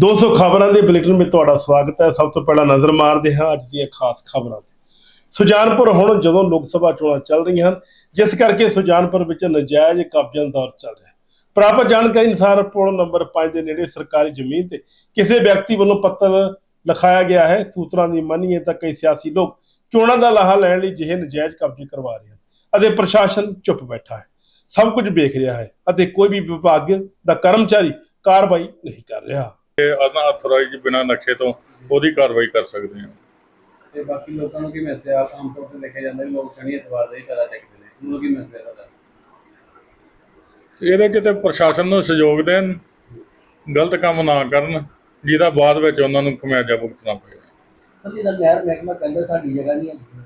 ਦੋਸਤੋ ਖਬਰਾਂ ਦੇ ਬੁਲੇਟਿਨ ਵਿੱਚ ਤੁਹਾਡਾ ਸਵਾਗਤ ਹੈ। ਸਭ ਤੋਂ ਪਹਿਲਾਂ ਨਜ਼ਰ ਮਾਰਦੇ ਹਾਂ ਅੱਜ ਦੀਆਂ ਖਾਸ ਖਬਰਾਂ ਤੇ। ਸੁਜਾਨਪੁਰ ਹੁਣ ਜਦੋਂ ਲੋਕ ਸਭਾ ਚੋਣਾਂ ਚੱਲ ਰਹੀਆਂ ਹਨ, ਜਿਸ ਕਰਕੇ ਸੁਜਾਨਪੁਰ ਵਿੱਚ ਨਜਾਇਜ਼ ਕਬਜ਼ਿਆਂ ਦਾ ਦੌਰ ਚੱਲ ਰਿਹਾ। ਹੈ ਪ੍ਰਾਪਤ ਜਾਣਕਾਰੀ ਅਨੁਸਾਰ ਪੁਲ ਨੰਬਰ 5 ਦੇ ਨੇੜੇ ਸਰਕਾਰੀ ਜ਼ਮੀਨ ਤੇ ਕਿਸੇ ਵਿਅਕਤੀ ਵੱਲੋਂ ਪੱਤਰ ਲਿਖਾਇਆ ਗਿਆ ਹੈ। ਸੂਤਰਾਂ ਦੀ ਮੰਨੀਏ ਤਾਂ ਕਈ ਸਿਆਸੀ ਲੋਕ ਚੋਣਾਂ ਦਾ ਲਾਹਾ ਲੈਣ ਲਈ ਜਿਹੇ ਨਜਾਇਜ਼ ਕਬਜ਼ੇ ਕਰਵਾ ਰਹੇ ਹਨ ਅਤੇ ਪ੍ਰਸ਼ਾਸਨ ਚੁੱਪ ਬੈਠਾ ਹੈ। ਸਭ ਕੁਝ ਵੇਖ ਰਿਹਾ ਹੈ ਅਤੇ ਕੋਈ ਵੀ ਵਿਭਾਗ ਦਾ ਕਰਮਚਾਰੀ ਕਾਰਵਾਈ ਨਹੀਂ ਕਰ ਰਿਹਾ। ਅਨਆਥੋਰਾਈਜ਼ ਬਿਨਾਂ ਨਕਸ਼ੇ ਤੋਂ ਉਹਦੀ ਕਾਰਵਾਈ ਕਰ ਸਕਦੇ ਹਾਂ। ਤੇ ਬਾਕੀ ਲੋਕਾਂ ਨੂੰ ਕੀ ਮੈਸੇਜ ਆ? ਆਮ ਤੌਰ ਤੇ ਲਿਖਿਆ ਜਾਂਦਾ ਵੀ ਲੋਕ ਸ਼ਨੀ ਐਤਵਾਰ ਦਾ ਹੀ ਕਰਾ ਚੱਕਦੇ ਨੇ। ਉਹਨਾਂ ਨੂੰ ਕੀ ਮੈਸੇਜ ਤੁਹਾਡਾ? ਇਹਦੇ ਕਿਤੇ ਪ੍ਰਸ਼ਾਸਨ ਨੂੰ ਸਹਿਯੋਗ ਦੇਣ ਗਲਤ ਕੰਮ ਨਾ ਕਰਨ ਜਿਹਦਾ ਬਾਅਦ ਵਿੱਚ ਉਹਨਾਂ ਨੂੰ ਖਮਿਆਜਾ ਭੁਗਤਣਾ ਪਏ ਸਰ ਜਿਹਦਾ ਨਹਿਰ ਮਹਿਕਮਾ ਕਹਿੰਦਾ ਸਾਡੀ ਜਗ੍ਹਾ ਨਹੀਂ ਹੈਗੀ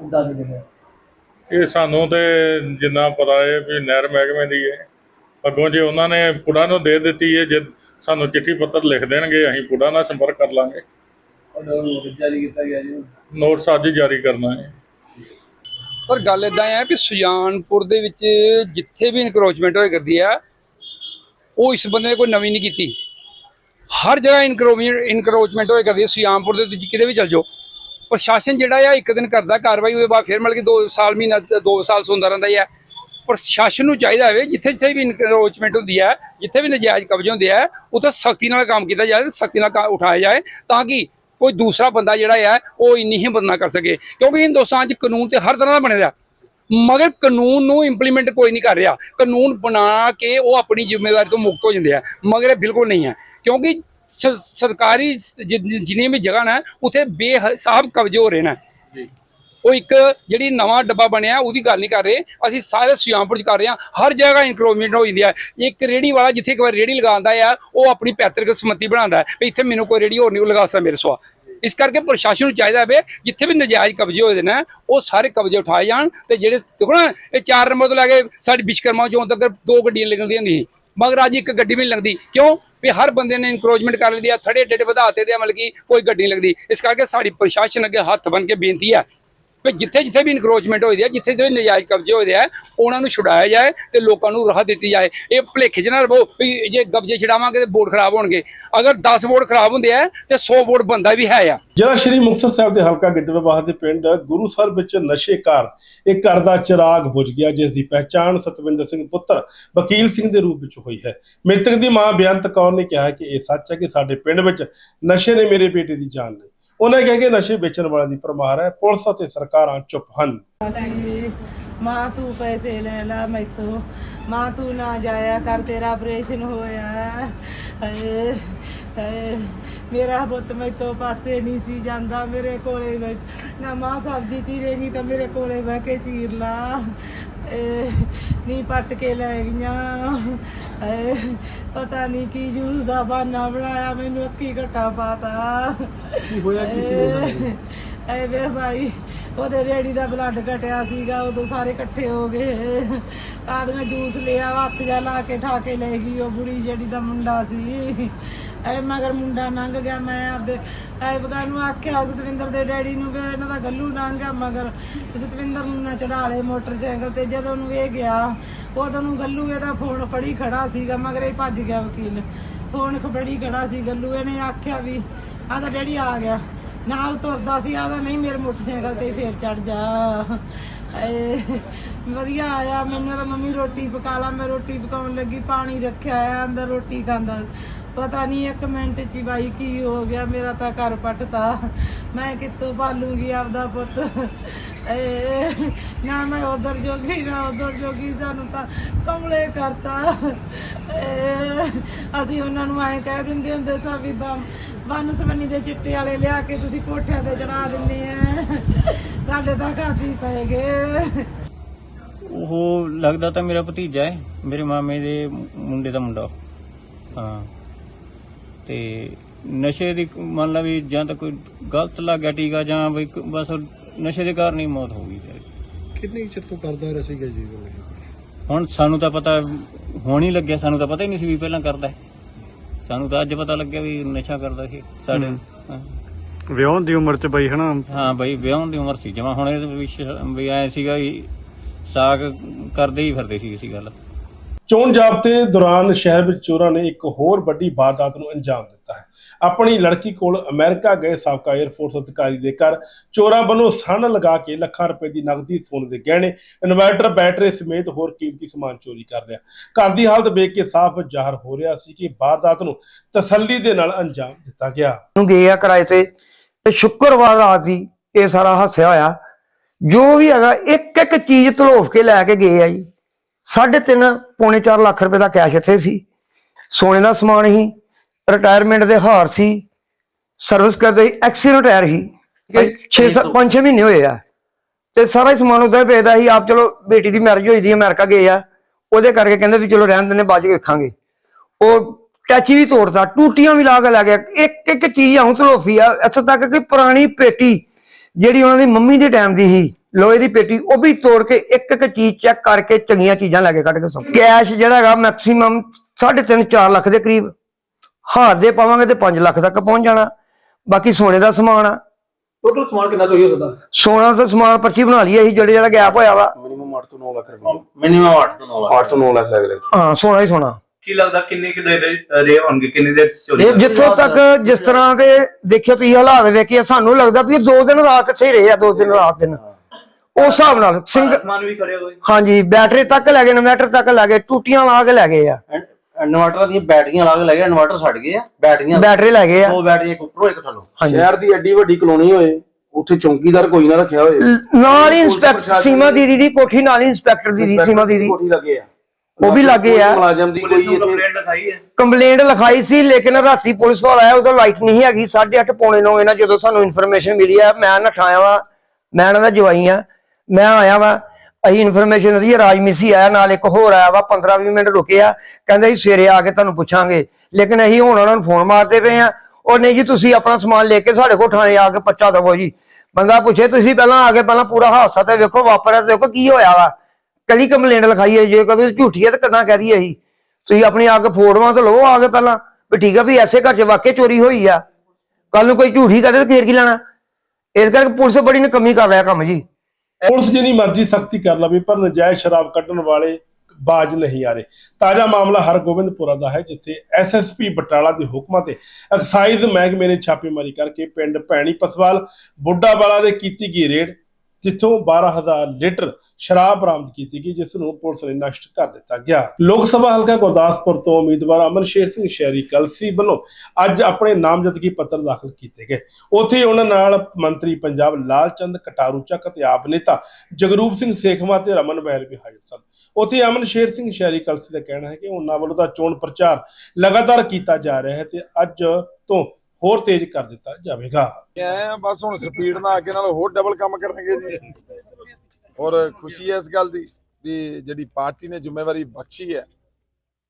ਉਡਾ ਦੀ ਜਗ੍ਹਾ? ਇਹ ਸਾਨੂੰ ਤੇ ਜਿੰਨਾ ਪਤਾ ਹੈ ਵੀ ਨਹਿਰ ਮਹਿਕਮੇ ਦੀ ਹੈ। ਅੱਗੋਂ ਜੇ ਉਹਨਾਂ ਨੇ ਪੁੜਾ ਨੂੰ ਦੇ ਦਿੱਤੀ ਹੈ ਜੇ ਸਾਨੂੰ ਚਿੱਠੀ ਪੱਤਰ ਲਿਖ ਦੇਣਗੇ ਅਸੀਂ ਪੁੜਾ ਨਾਲ ਸੰਪਰਕ ਕਰ ਲਾਂਗੇ। ਨੋਟਿਸ ਜਾਰੀ ਕੀਤਾ ਗਿਆ ਜੀ ਨੋਟਿਸ ਅੱਜ ਹੀ ਜਾਰੀ ਕਰਨਾ ਹੈ। ਸਰ ਗੱਲ ਇਦਾਂ ਹੈ ਕਿ ਸੁਜਾਨਪੁਰ ਦੇ ਵਿੱਚ ਜਿੱਥੇ ਵੀ ਇਨਕਰੋਚਮੈਂਟ ਹੋਏ ਕਰਦੀ ਹੈ ਉਹ ਇਸ ਬੰਦੇ ਨੇ ਕੋਈ ਨਵੀਂ ਨਹੀਂ ਕੀਤੀ। ਹਰ ਜਗ੍ਹਾ ਇਨਕਰੋਚਮੈਂਟ ਇਨਕਰੋਚਮੈਂਟ ਹੋਏ ਕਰਦੀ ਸੁਜਾਨਪੁਰ ਦੇ ਤੁਸੀਂ ਕਿਤੇ ਵੀ ਚਲ ਜਾਓ। ਪ੍ਰਸ਼ਾਸਨ ਜਿਹੜਾ ਆ ਇੱਕ ਦਿਨ ਕਰਦਾ ਕਾਰਵਾਈ ਉਹਦੇ ਬਾਅਦ ਫਿਰ ਮਿਲ ਕੇ 2 ਸਾਲ ਮਹੀਨਾ 2 ਸਾਲ ਸੁੰਦਰ ਰਹਿੰਦਾ ਹੀ ਹੈ ਪ੍ਰਸ਼ਾਸਨ ਨੂੰ ਚਾਹੀਦਾ ਹੋਵੇ, ਜਿੱਥੇ ਜਿੱਥੇ ਵੀ ਇਨਕਰੋਚਮੈਂਟ ਹੁੰਦੀ ਹੈ, ਜਿੱਥੇ ਵੀ ਨਜਾਇਜ਼ ਕਬਜ਼ੇ ਹੁੰਦੇ ਆ, ਉੱਥੇ ਸਖਤੀ ਨਾਲ ਕੰਮ ਕੀਤਾ ਜਾਵੇ ਸਖਤੀ ਨਾਲ ਉਠਾਇਆ ਜਾਏ, ਤਾਂ ਕਿ ਕੋਈ ਦੂਸਰਾ ਬੰਦਾ ਜਿਹੜਾ ਹੈ ਉਹ ਇੰਨੀ ਹਿੰਮਤ ਨਾ ਕਰ ਸਕੇ। ਕਿਉਂਕਿ ਹਿੰਦੁਸਤਾਨ 'ਚ ਕਾਨੂੰਨ ਤੇ ਹਰ ਤਰ੍ਹਾਂ ਦਾ ਬਣਿਆ ਮਗਰ ਕਾਨੂੰਨ ਨੂੰ ਇੰਪਲੀਮੈਂਟ ਕੋਈ ਨਹੀਂ ਕਰ ਰਿਹਾ। ਕਾਨੂੰਨ ਬਣਾ ਕੇ ਉਹ ਆਪਣੀ ਜ਼ਿੰਮੇਵਾਰੀ ਤੋਂ ਮੁਕਤ ਹੋ ਜਾਂਦੇ ਆ। ਮਗਰ ਇਹ ਬਿਲਕੁਲ ਨਹੀਂ ਹੈ। ਕਿਉਂਕਿ ਸ- ਸਰਕਾਰੀ ਜਿ- ਜਿੰਨੀ ਵੀ ਜਗ੍ਹਾ ਨਾ, ਉੱਥੇ ਬੇਹਿਸਾਬ ਕਬਜ਼ੇ ਹੋ ਰਹੇ ਨੇ। ਉਹ ਇੱਕ ਜਿਹੜੀ ਨਵਾਂ ਡੱਬਾ ਬਣਿਆ, ਉਹਦੀ ਗੱਲ ਨਹੀਂ ਕਰ ਰਹੇ। ਅਸੀਂ ਸਾਰੇ ਸੁਜਾਮਪੁਰ ਚ ਕਰ ਰਹੇ ਹਾਂ। ਹਰ ਜਗ੍ਹਾ ਇਨਕਰੋਚਮੈਂਟ ਹੋ ਜਾਂਦੀ ਹੈ। ਇੱਕ ਰੇੜੀ ਵਾਲਾ ਜਿੱਥੇ ਇੱਕ ਵਾਰ ਰੇੜੀ ਲਗਾਉਂਦਾ ਆ, ਉਹ ਆਪਣੀ ਪੈਤ੍ਰਿਕ ਸਮੱਤੀ ਬਣਾਉਂਦਾ ਵੀ ਇੱਥੇ ਮੈਨੂੰ ਕੋਈ ਰੇੜੀ ਹੋਰ ਨਹੀਂ ਲਗਾ ਸਕਦਾ ਮੇਰੇ ਸਵਾ ਇਸ ਕਰਕੇ ਪ੍ਰਸ਼ਾਸਨ ਨੂੰ ਚਾਹੀਦਾ ਹੈ ਜਿੱਥੇ ਵੀ ਨਜਾਇਜ਼ ਕਬਜ਼ੇ ਹੋਏ ਨੇ, ਉਹ ਸਾਰੇ ਕਬਜ਼ੇ ਉਠਾਏ ਜਾਣ ਤੇ ਜਿਹੜੇ ਦੇਖੋ ਨਾ, ਇਹ 4 ਨੰਬਰ ਤੋਂ ਲੈ ਕੇ ਸਾਡੀ ਵਿਸ਼ਕਰਮਾ ਚੌਂਕ ਤੱਕ ਦੋ ਗੱਡੀਆਂ ਲੱਗਦੀਆਂ ਹੁੰਦੀਆਂ ਸੀ ਮਗਰ ਅੱਜ ਇੱਕ ਗੱਡੀ ਵੀ ਨਹੀਂ ਲੱਗਦੀ। ਕਿਉਂ? ਵੀ ਹਰ ਬੰਦੇ ਨੇ ਇਨਕਰੋਚਮੈਂਟ ਕਰ ਲਈ ਆ ਥੜੇ ਡੇਡੇ ਵਧਾਤੇ ਦੇ ਮਤਲਬ ਕਿ ਕੋਈ ਗੱਡੀ ਨਹੀਂ ਲੱਗਦੀ। ਇਸ ਕਰਕੇ ਸਾਡੀ ਪ੍ਰਸ਼ਾਸਨ ਅੱਗੇ ਹੱਥ ਬਨ ਕੇ ਬੇਨਤੀ ਹੈ ਵੀ ਜਿੱਥੇ ਜਿੱਥੇ ਵੀ ਇਨਕਰੋਚਮੈਂਟ ਹੋਈ ਹੈ ਜਿੱਥੇ ਜਿੱਥੇ ਨਜਾਇਜ਼ ਕਬਜ਼ੇ ਹੋਏ ਆ, ਉਹਨਾਂ ਨੂੰ ਛੁਡਾਇਆ ਜਾਏ ਤੇ ਲੋਕਾਂ ਨੂੰ ਰਾਹਤ ਦਿੱਤੀ ਜਾਏ। ਇਹ ਭੁਲੇਖੇ ਚ ਨਾ ਵੀ ਜੇ ਕਬਜ਼ੇ ਛਡਾਵਾਂਗੇ ਤੇ ਬੋਰਡ ਖਰਾਬ ਹੋਣਗੇ। ਅਗਰ 10 ਬੋਰਡ ਖਰਾਬ ਹੁੰਦੇ ਆ ਤੇ 100 ਬੋਰਡ ਬੰਦਾ ਵੀ ਹੈ ਆ। ਜਿਹੜਾ ਸ਼੍ਰੀ ਮੁਕਤਸਰ ਸਾਹਿਬ ਦੇ ਹਲਕਾ ਗਿੱਦੜਬਾਹ ਦੇ ਪਿੰਡ ਗੁਰੂ ਗੁਰੂਸਰ ਵਿੱਚ ਨਸ਼ੇ ਕਾਰ ਇੱਕ ਘਰ ਦਾ ਚਿਰਾਗ ਬੁਝ ਗਿਆ, ਜਿਸ ਦੀ ਪਹਿਚਾਣ ਸਤਵਿੰਦਰ ਸਿੰਘ ਪੁੱਤਰ ਵਕੀਲ ਸਿੰਘ ਦੇ ਰੂਪ ਵਿੱਚ ਹੋਈ ਹੈ। ਮ੍ਰਿਤਕ ਦੀ ਮਾਂ ਬੇਅੰਤ ਕੌਰ ਨੇ ਕਿਹਾ ਕਿ ਇਹ ਸੱਚ ਹੈ ਕਿ ਸਾਡੇ ਪਿੰਡ ਵਿੱਚ ਨਸ਼ੇ ਨੇ ਮੇਰੇ ਬੇਟੇ ਦੀ ਜਾਨ ਲਈ। ਉਹਨਾਂ ਕਿਹਾ ਕਿ ਨਸ਼ੇ ਵੇਚਣ ਵਾਲਿਆਂ ਦੀ ਪਰਮਾਰ ਹੈ। ਪੁਲਿਸ ਅਤੇ ਸਰਕਾਰਾਂ ਚੁੱਪ ਹਨ। ਮਾਂ ਤੂੰ ਪੈਸੇ ਲੈ ਲੈ ਮੈਥੋਂ। ਮਾਂ ਤੂੰ ਨਾ ਜਾਇਆ ਕਰ, ਤੇਰਾ ਆਪਰੇਸ਼ਨ ਹੋਇਆ। ਹਾਏ ਹਾਏ, ਮੇਰਾ ਪੁੱਤ ਮੈਥੋਂ ਪਾਸੇ ਨਹੀਂ ਸੀ ਜਾਂਦਾ ਮੇਰੇ ਕੋਲੇ ਨਾ ਮਾਂ ਸਬਜ਼ੀ ਚੀਰੇਗੀ ਤਾਂ ਮੇਰੇ ਕੋਲੇ ਬਹਿ ਕੇ ਚੀਰ ਲਾ। ਨੀ ਪੱਟ ਕੇ ਲੈ ਗਈਆਂ। ਪਤਾ ਨਹੀਂ ਕੀ ਜੂਸ ਦਾ ਬਹਾਨਾ ਬਣਾਇਆ ਮੈਨੂੰ ਅੱਖੀ ਘਟਾ ਪਾਤਾ। ਕੀ ਹੋਇਆ ਕਿਸੇ ਐ ਵੇ ਭਾਈ, ਉਹਦੇ ਰੇੜੀ ਦਾ ਬਲੱਡ ਘਟਿਆ ਸੀਗਾ, ਉਦੋਂ ਸਾਰੇ ਇਕੱਠੇ ਹੋ ਗਏ। ਆਦਮੀ ਜੂਸ ਲਿਆ ਹੱਥ ਜਾ ਲਾ ਕੇ ਠਾ ਕੇ ਲੈ ਗਈ, ਉਹ ਬੁੜੀ ਜਿਹੜੀ ਦਾ ਮੁੰਡਾ ਸੀ। ਐ ਮਗਰ ਮੁੰਡਾ ਲੰਘ ਗਿਆ, ਮੈਂ ਆਪਦੇ ਐਬਗਾ ਨੂੰ ਆਖਿਆ, ਸਤਵਿੰਦਰ ਦੇ ਡੈਡੀ ਨੂੰ ਵੀ ਇਹਨਾਂ ਦਾ ਗੱਲੂ ਲੰਘ ਗਿਆ, ਮਗਰ ਸਤਵਿੰਦਰ ਨੂੰ ਨਾ ਚੜਾ ਲਏ ਮੋਟਰਸਾਈਕਲ ਤੇ, ਜਦੋਂ ਨੂੰ ਇਹ ਗਿਆ, ਉਦੋਂ ਨੂੰ ਗੱਲੂ ਇਹਦਾ ਫੋਨ ਫੜੀ ਖੜਾ ਸੀਗਾ, ਮਗਰ ਇਹ ਭੱਜ ਗਿਆ ਵਕੀਲ। ਫੋਨ ਫੜੀ ਖੜਾ ਸੀ, ਗੱਲੂ ਇਹਨੇ ਆਖਿਆ ਵੀ ਆਦਾ ਡੈਡੀ ਆ ਗਿਆ। ਨਾਲ ਤੁਰਦਾ ਸੀ ਆਦਾ ਨਹੀਂ ਮੇਰੇ ਮੋਟਰਸਾਈਕਲ ਤੇ ਫੇਰ ਚੜ ਜਾ। ਹਾਏ, ਵਧੀਆ ਆਇਆ ਮੈਨੂੰ ਤਾਂ ਮੰਮੀ ਰੋਟੀ ਪਕਾ ਲਾ, ਮੈਂ ਰੋਟੀ ਪਕਾਉਣ ਲੱਗੀ, ਪਾਣੀ ਰੱਖਿਆ ਆ, ਅੰਦਰ ਰੋਟੀ ਖਾਂਦਾ। ਪਤਾ ਨਹੀਂ ਇੱਕ ਮਿੰਟ ਚ ਬਾਈ ਕੀ ਹੋ ਗਿਆ, ਮੇਰਾ ਤਾਂ ਘਰ ਪੱਟਤਾ। ਮੈਂ ਕਿੱਥੋਂ ਪਾਲੂਗੀ ਆਪਦਾ ਪੁੱਤ? ਨਾ ਮੈਂ ਉਧਰ ਜੋਗੀ ਨਾ ਉਧਰ ਜੋਗੀ ਸਾਨੂੰ ਤਾਂ ਕਮਲੇ ਕਰਤਾ। ਅਸੀਂ ਉਹਨਾਂ ਨੂੰ ਐਂ ਕਹਿ ਦਿੰਦੇ ਹੁੰਦੇ ਸਾਂ ਵੀ ਬੰ- ਵੰਨ ਦੇ ਚਿੱਟੇ ਵਾਲੇ ਲਿਆ ਕੇ ਤੁਸੀਂ ਕੋਠਿਆਂ ਤੇ ਚੜਾ ਦਿੰਦੇ ਆ ਸਾਡੇ ਤਾਂ ਘਾਤੀ ਪੈ ਗਏ। ਉਹ ਲੱਗਦਾ ਤਾਂ ਮੇਰਾ ਭਤੀਜਾ ਹੈ, ਮੇਰੇ ਮਾਮੇ ਦੇ ਮੁੰਡੇ ਦਾ ਮੁੰਡਾ। ਹਾਂ। ਤੇ ਨਸ਼ੇ ਦੀ, ਮੰਨ ਲਾ ਵੀ ਜਾਂ ਤਾਂ ਕੋਈ ਗਲਤ ਲੱਗ ਟੀਕਾ ਜਾਂ ਵੀ ਬਸ ਨਸ਼ੇ ਦੇ ਕਾਰਨ ਹੀ ਮੌਤ ਹੋ ਗਈ ਸ਼ਾਇਦ। ਕਿੰਨੀ ਚਿਰ ਤੋਂ ਕਰਦਾ ਰਿਹਾ ਸੀਗਾ ਜੀ ਇਹ? ਹੁਣ ਸਾਨੂੰ ਤਾਂ ਪਤਾ ਹੁਣ ਹੀ ਲੱਗਿਆ ਸਾਨੂੰ ਤਾਂ ਪਤਾ ਹੀ ਨਹੀਂ ਸੀ ਵੀ ਪਹਿਲਾਂ ਕਰਦਾ ਹੈ। ਸਾਨੂੰ ਤਾਂ ਅੱਜ ਪਤਾ ਲੱਗਿਆ ਵੀ ਨਸ਼ਾ ਕਰਦਾ ਸੀ ਸਾਡੇ ਹਾਂ। ਵਿਆਹ ਦੀ ਉਮਰ ਚ ਬਈ ਹਨਾ ਹਾਂ ਬਈ ਵਿਆਹਣ ਦੀ ਉਮਰ ਸੀ ਜਮਾ ਹੁਣ ਇਹ ਵੀ ਐ ਸੀਗਾ ਵੀ ਸਾਗ ਕਰਦੇ ਹੀ ਫਿਰਦੇ ਸੀ ਇਸੀ ਗੱਲ ਚੋਣ ਜ਼ਾਬਤੇ ਦੌਰਾਨ ਸ਼ਹਿਰ ਵਿੱਚ ਚੋਰਾਂ ਨੇ ਇੱਕ ਹੋਰ ਵੱਡੀ ਵਾਰਦਾਤ ਨੂੰ ਅੰਜਾਮ ਦਿੱਤਾ ਹੈ ਆਪਣੀ ਲੜਕੀ ਕੋਲ ਅਮਰੀਕਾ ਗਏ ਸਾਬਕਾ 에ਅਰਫੋਰਸ ਅਧਿਕਾਰੀ ਦੇ ਘਰ। ਚੋਰਾਂ ਵੱਲੋਂ ਸਣ ਲਗਾ ਕੇ ਲੱਖਾਂ ਰੁਪਏ ਦੀ ਨਕਦੀ ਸੋਨੇ ਦੇ ਗਹਿਣੇ, ਇਨਵਰਟਰ, ਬੈਟਰੀ ਸਮੇਤ ਹੋਰ ਕੀਮਤੀ ਸਮਾਨ ਚੋਰੀ ਕਰ ਲਿਆ। ਘਰ ਦੀ ਹਾਲਤ ਵੇਖ ਕੇ ਸਾਫ਼ ਜ਼ਾਹਰ ਹੋ ਰਿਹਾ ਸੀ ਕਿ ਵਾਰਦਾਤ ਨੂੰ ਤਸੱਲੀ ਦੇ ਨਾਲ ਅੰਜਾਮ ਦਿੱਤਾ ਗਿਆ। ਨੂੰ ਗਏ ਆ ਕਿਰਾਏ ਤੇ ਤੇ ਸ਼ੁੱਕਰਵਾਰ ਰਾਤ ਹੀ ਇਹ ਸਾਰਾ ਹਾਸਿਆ ਹੋਇਆ। ਜੋ ਵੀ ਹੈਗਾ ਇੱਕ ਇੱਕ ਚੀਜ਼ ਧਲੋਫ ਕੇ ਲੈ ਕੇ ਗਏ ਆ ਜੀ। ਸਾਢੇ ਤਿੰਨ, ਪੌਣੇ 4 ਲੱਖ ਰੁਪਏ ਦਾ ਕੈਸ਼ ਇੱਥੇ ਸੀ। ਸੋਨੇ ਦਾ ਸਮਾਨ ਹੀ ਰਿਟਾਇਰਮੈਂਟ ਦੇ ਹਾਰ ਸੀ। ਸਰਵਿਸ ਕਰਦੇ ਐਕਸੀਡੈਂਟ ਟਾਇਰ ਸੀ। 6 5 6 ਮਹੀਨੇ ਹੋਏ ਆ। ਤੇ ਸਾਰਾ ਹੀ ਸਮਾਨ ਉਧਰ ਵੇਚਦਾ ਸੀ ਆਪ ਚਲੋ ਬੇਟੀ ਦੀ ਮੈਰਿਜ ਹੋਈ ਦੀ ਅਮਰੀਕਾ ਗਏ ਆ। ਉਹਦੇ ਕਰਕੇ ਕਹਿੰਦੇ ਵੀ ਚਲੋ ਰਹਿਣ ਦਿੰਦੇ ਬਾਅਦ ਚ ਵੇਖਾਂਗੇ। ਉਹ ਟੈਚੀ ਵੀ ਤੋੜਦਾ ਟੂਟੀਆਂ ਵੀ ਲਾ ਕੇ ਲੈ ਗਿਆ। ਇੱਕ ਇੱਕ ਚੀਜ਼ ਤਲੋਫੀ ਆ ਇੱਥੋਂ ਤੱਕ ਕਿ ਪੁਰਾਣੀ ਪੇਟੀ ਜਿਹੜੀ ਉਹਨਾਂ ਦੀ ਮੰਮੀ ਦੇ ਟਾਈਮ ਦੀ ਸੀ ਲੋਹੇ ਦੀ ਪੇਟੀ ਉਹ ਵੀ ਤੋੜ ਕੇ ਇੱਕ ਇੱਕ ਚੀਜ਼ ਚੈੱਕ ਕਰਕੇ ਚੰਗੀਆਂ ਚੀਜ਼ਾਂ ਲੈ ਕੇ ਕੱਢ ਕੇ ਸੌਂ। ਕੈਸ਼ ਜਿਹੜਾ ਹੈਗਾ ਮੈਕਸਿਮਮ 3.5 4 ਲੱਖ ਦੇ ਕਰੀਬ। ਹਾਰ ਦੇ ਪਾਵਾਂਗੇ ਤੇ 5 ਲੱਖ ਤੱਕ ਪਹੁੰਚ ਜਾਣਾ। ਬਾਕੀ ਸੋਨੇ ਦਾ ਸਮਾਨ ਆ। ਟੋਟਲ ਸਮਾਨ ਕਿੰਨਾ ਚੋਰੀ ਹੋ ਸਕਦਾ? ਸੋਨਾ ਦਾ ਸਮਾਨ ਪਰਚੀ ਬਣਾ ਲਈ ਅਸੀਂ ਜਿਹੜੇ ਜਿਹੜਾ ਗੈਪ ਹੋਇਆ ਵਾ। ਮਿਨੀਮਮ 8 ਤੋਂ 9 ਲੱਖ ਰੁਪਏ। ਮਿਨੀਮਮ 8 ਤੋਂ 9 ਲੱਖ। 8 ਤੋਂ 9 ਲੱਖ ਲੱਗ ਲੱਗ ਹਾਂ ਸੋਨਾ ਹੀ ਸੋਨਾ। ਕੀ ਲੱਗਦਾ ਕਿੰਨੀ ਕਿ ਦੇਰ ਰਹੇ ਹੋਣਗੇ? ਕਿੰਨੀ ਦੇਰ ਚੋਰੀ ਇਹ ਜਿੱਥੋਂ ਤੱਕ ਜਿਸ ਤਰ੍ਹਾਂ ਦੇ ਦੇਖਿਓ ਤੁਸੀਂ ਹਾਲਾਤ ਵੇਖੇ ਸਾਨੂੰ ਲੱਗਦਾ ਵੀ ਇਹ ਦੋ ਦਿਨ ਰਾਤ ਇੱਥੇ ਹੀ ਰਹੇ ਆ ਦੋ ਦਿਨ ਰਾਤ ਦਿਨ। ਉਸ ਹਿਸਾਬ ਨਾਲ ਸਿੰਘ ਸਮਾਨ ਵੀ ਖੜੇ ਹੋਏ ਹਾਂਜੀ ਬੈਟਰੀ ਤੱਕ ਲੈ ਗਏ ਇਨਵਰਟਰ ਤੱਕ ਲੈ ਗਏ ਟੂਟੀਆਂ ਲਾ ਕੇ ਲੈ ਗਏ ਆ। ਇਨਵਰਟਰ ਦੀਆਂ ਬੈਟਰੀਆਂ ਲਾ ਕੇ ਲੈ ਗਏ ਇਨਵਰਟਰ ਛੱਡ ਗਏ ਆ ਬੈਟਰੀਆਂ ਬੈਟਰੀ ਲੈ ਗਏ ਆ। ਦੋ ਬੈਟਰੀ ਇੱਕ ਉੱਪਰੋਂ ਇੱਕ ਥੱਲੋਂ। ਹਾਂਜੀ। ਸ਼ਹਿਰ ਦੀ ਐਡੀ ਵੱਡੀ ਕਲੋਨੀ ਹੋਏ ਉੱਥੇ ਚੌਂਕੀਦਾਰ ਕੋਈ ਨਾ ਰੱਖਿਆ ਹੋਏ। ਨਾਲ ਹੀ ਇੰਸਪੈਕਟਰ ਸੀਮਾ ਦੀਦੀ ਦੀ ਕੋਠੀ ਨਾਲ ਹੀ ਇੰਸਪੈਕਟਰ ਦੀਦੀ ਸੀਮਾ ਦੀਦੀ। ਕੋਠੀ ਲੱਗੇ ਆ। ਉਹ ਵੀ ਲੱਗੇ ਆ। ਮੁਲਾਜ਼ਮ ਦੀ ਕੋਈ ਕੰਪਲੇਂਟ ਲਿਖਾਈ ਹੈ। ਕੰਪਲੇਂਟ ਲਿਖਾਈ ਸੀ ਲੇਕਿਨ ਰਾਤੀ ਪੁਲਿਸ ਵਾਲਾ ਆਇਆ ਉਦੋਂ ਲਾਈਟ ਨਹੀਂ ਹੈਗੀ 8:30 ਪੌਣੇ 9 ਇਹਨਾਂ ਜਦੋਂ ਸਾਨੂੰ ਇਨਫੋਰਮੇਸ਼ਨ ਮਿਲੀ ਆ ਮੈਂ ਨਠਾਇਆ ਵਾ ਮੈਂ ਇਹਨਾਂ ਦਾ ਜਵਾਈ ਆ ਮੈਂ ਆਇਆ ਵਾ ਅਸੀਂ ਇਨਫੋਰਮੇਸ਼ਨ ਦੀ ਰਾਜਮਿਸੀ ਆਇਆ ਨਾਲ ਇੱਕ ਹੋਰ ਆਇਆ ਵਾ 15-20 ਮਿੰਟ ਰੁਕਿਆ ਕਹਿੰਦਾ ਜੀ ਸਵੇਰੇ ਆ ਕੇ ਤੁਹਾਨੂੰ ਪੁੱਛਾਂਗੇ। ਲੇਕਿਨ ਅਸੀਂ ਹੁਣ ਉਹਨਾਂ ਨੂੰ ਫੋਨ ਮਾਰਦੇ ਪਏ ਆ, ਉਹ ਨਹੀਂ ਜੀ ਤੁਸੀਂ ਆਪਣਾ ਸਮਾਨ ਲੈ ਕੇ ਸਾਡੇ ਕੋਲ ਥਾਣੇ ਆ ਕੇ ਪਰਚਾ ਦਵੋ ਜੀ। ਬੰਦਾ ਪੁੱਛੇ, ਤੁਸੀਂ ਪਹਿਲਾਂ ਆ ਕੇ ਪਹਿਲਾਂ ਪੂਰਾ ਹਾਦਸਾ ਤੇ ਵੇਖੋ, ਵਾਪਰਿਆ ਤੇ ਦੇਖੋ ਕੀ ਹੋਇਆ ਵਾ। ਕਦੀ ਕੰਪਲੇਂਟ ਲਿਖਾਈ ਹੈ ਜੇ ਕਦੇ ਝੂਠੀ ਹੈ ਤਾਂ ਕਦਾਂ ਕਹਿ ਦਈਏ ਅਸੀਂ ਤੁਸੀਂ ਆਪਣੀ ਆ ਕੇ ਫੋਟੋਆਂ ਤਾਂ ਲਓ ਆ ਕੇ ਪਹਿਲਾਂ, ਵੀ ਠੀਕ ਆ ਵੀ ਐਸੇ ਘਰ 'ਚ ਵਾਕਿਆ ਚੋਰੀ ਹੋਈ ਆ। ਕੱਲ ਨੂੰ ਕੋਈ ਝੂਠੀ ਕਰੇ ਤਾਂ ਫੇਰ ਕੀ ਲੈਣਾ? ਇਸ ਕਰਕੇ ਪੁਲਿਸ ਬੜੀ ਨਕਮੀ ਕਰ ਰਿਹਾ ਕੰਮ ਜੀ। ਪੁਲਿਸ ਜਿੰਨੀ ਮਰਜ਼ੀ ਸਖਤੀ ਕਰ ਲਵੇ, ਪਰ ਨਜਾਇਜ਼ ਸ਼ਰਾਬ ਕੱਢਣ ਵਾਲੇ ਬਾਜ ਨਹੀਂ ਆ ਰਹੇ। ਤਾਜ਼ਾ ਮਾਮਲਾ ਹਰਗੋਬਿੰਦਪੁਰਾ ਦਾ ਹੈ, ਜਿੱਥੇ ਐਸਐਸਪੀ ਬਟਾਲਾ ਦੇ ਹੁਕਮਾਂ ਤੇ ਐਕਸਾਈਜ਼ ਮਹਿਕਮੇ ਨੇ ਛਾਪੇਮਾਰੀ ਕਰਕੇ ਪਿੰਡ ਭੈਣੀ ਪਸਵਾਲ, ਬੁੱਢਾਵਾਲਾ ਦੇ ਕੀਤੀ ਗਈ ਰੇਡ ਜਿੱਥੋਂ 12000 ਲੀਟਰ ਸ਼ਰਾਬ ਬਰਾਮਦ ਕੀਤੀ ਗਈ, ਜਿਸ ਨੂੰ ਪੁਲਿਸ ਨੇ ਨਸ਼ਟ ਕਰ ਦਿੱਤਾ ਗਿਆ। ਲੋਕ ਸਭਾ ਹਲਕਾ ਗੁਰਦਾਸਪੁਰ ਤੋਂ ਉਮੀਦਵਾਰ ਅਮਨਸ਼ੇਰ ਸਿੰਘ ਸ਼ਹਿਰੀ ਕਲਸੀ ਵੱਲੋਂ ਅੱਜ ਆਪਣੇ ਨਾਮਜ਼ਦਗੀ ਪੱਤਰ ਦਾਖਲ ਕੀਤੇ ਗਏ। ਉੱਥੇ ਉਹਨਾਂ ਨਾਲ ਮੰਤਰੀ ਪੰਜਾਬ ਲਾਲਚੰਦ ਕਟਾਰੂ ਚੱਕ ਤੇ ਆਪ ਨੇਤਾ ਜਗਰੂਪ ਸਿੰਘ ਸੇਖਵਾ ਤੇ ਰਮਨ ਬੈਲ ਵੀ ਹਾਜ਼ਰ ਸਨ। ਉੱਥੇ ਅਮਨ ਸ਼ੇਰ ਸਿੰਘ ਸ਼ਹਿਰੀ ਕਲਸੀ ਦਾ ਕਹਿਣਾ ਹੈ ਕਿ ਉਹਨਾਂ ਵੱਲੋਂ ਦਾ ਚੋਣ ਪ੍ਰਚਾਰ ਲਗਾਤਾਰ ਕੀਤਾ ਜਾ ਰਿਹਾ ਹੈ ਤੇ ਅੱਜ ਤੋਂ ਹੋਰ ਤੇਜ਼ ਕਰ ਦਿੱਤਾ ਜਾਵੇਗਾ। ਐ ਬਸ ਹੁਣ ਸਪੀਡ ਨਾਲ ਅੱਗੇ ਨਾਲ ਹੋਰ ਡਬਲ ਕੰਮ ਕਰਾਂਗੇ ਜੀ। ਔਰ ਖੁਸ਼ੀ ਹੈ ਇਸ ਗੱਲ ਦੀ ਵੀ ਜਿਹੜੀ ਪਾਰਟੀ ਨੇ ਜ਼ਿੰਮੇਵਾਰੀ ਬਖਸ਼ੀ ਹੈ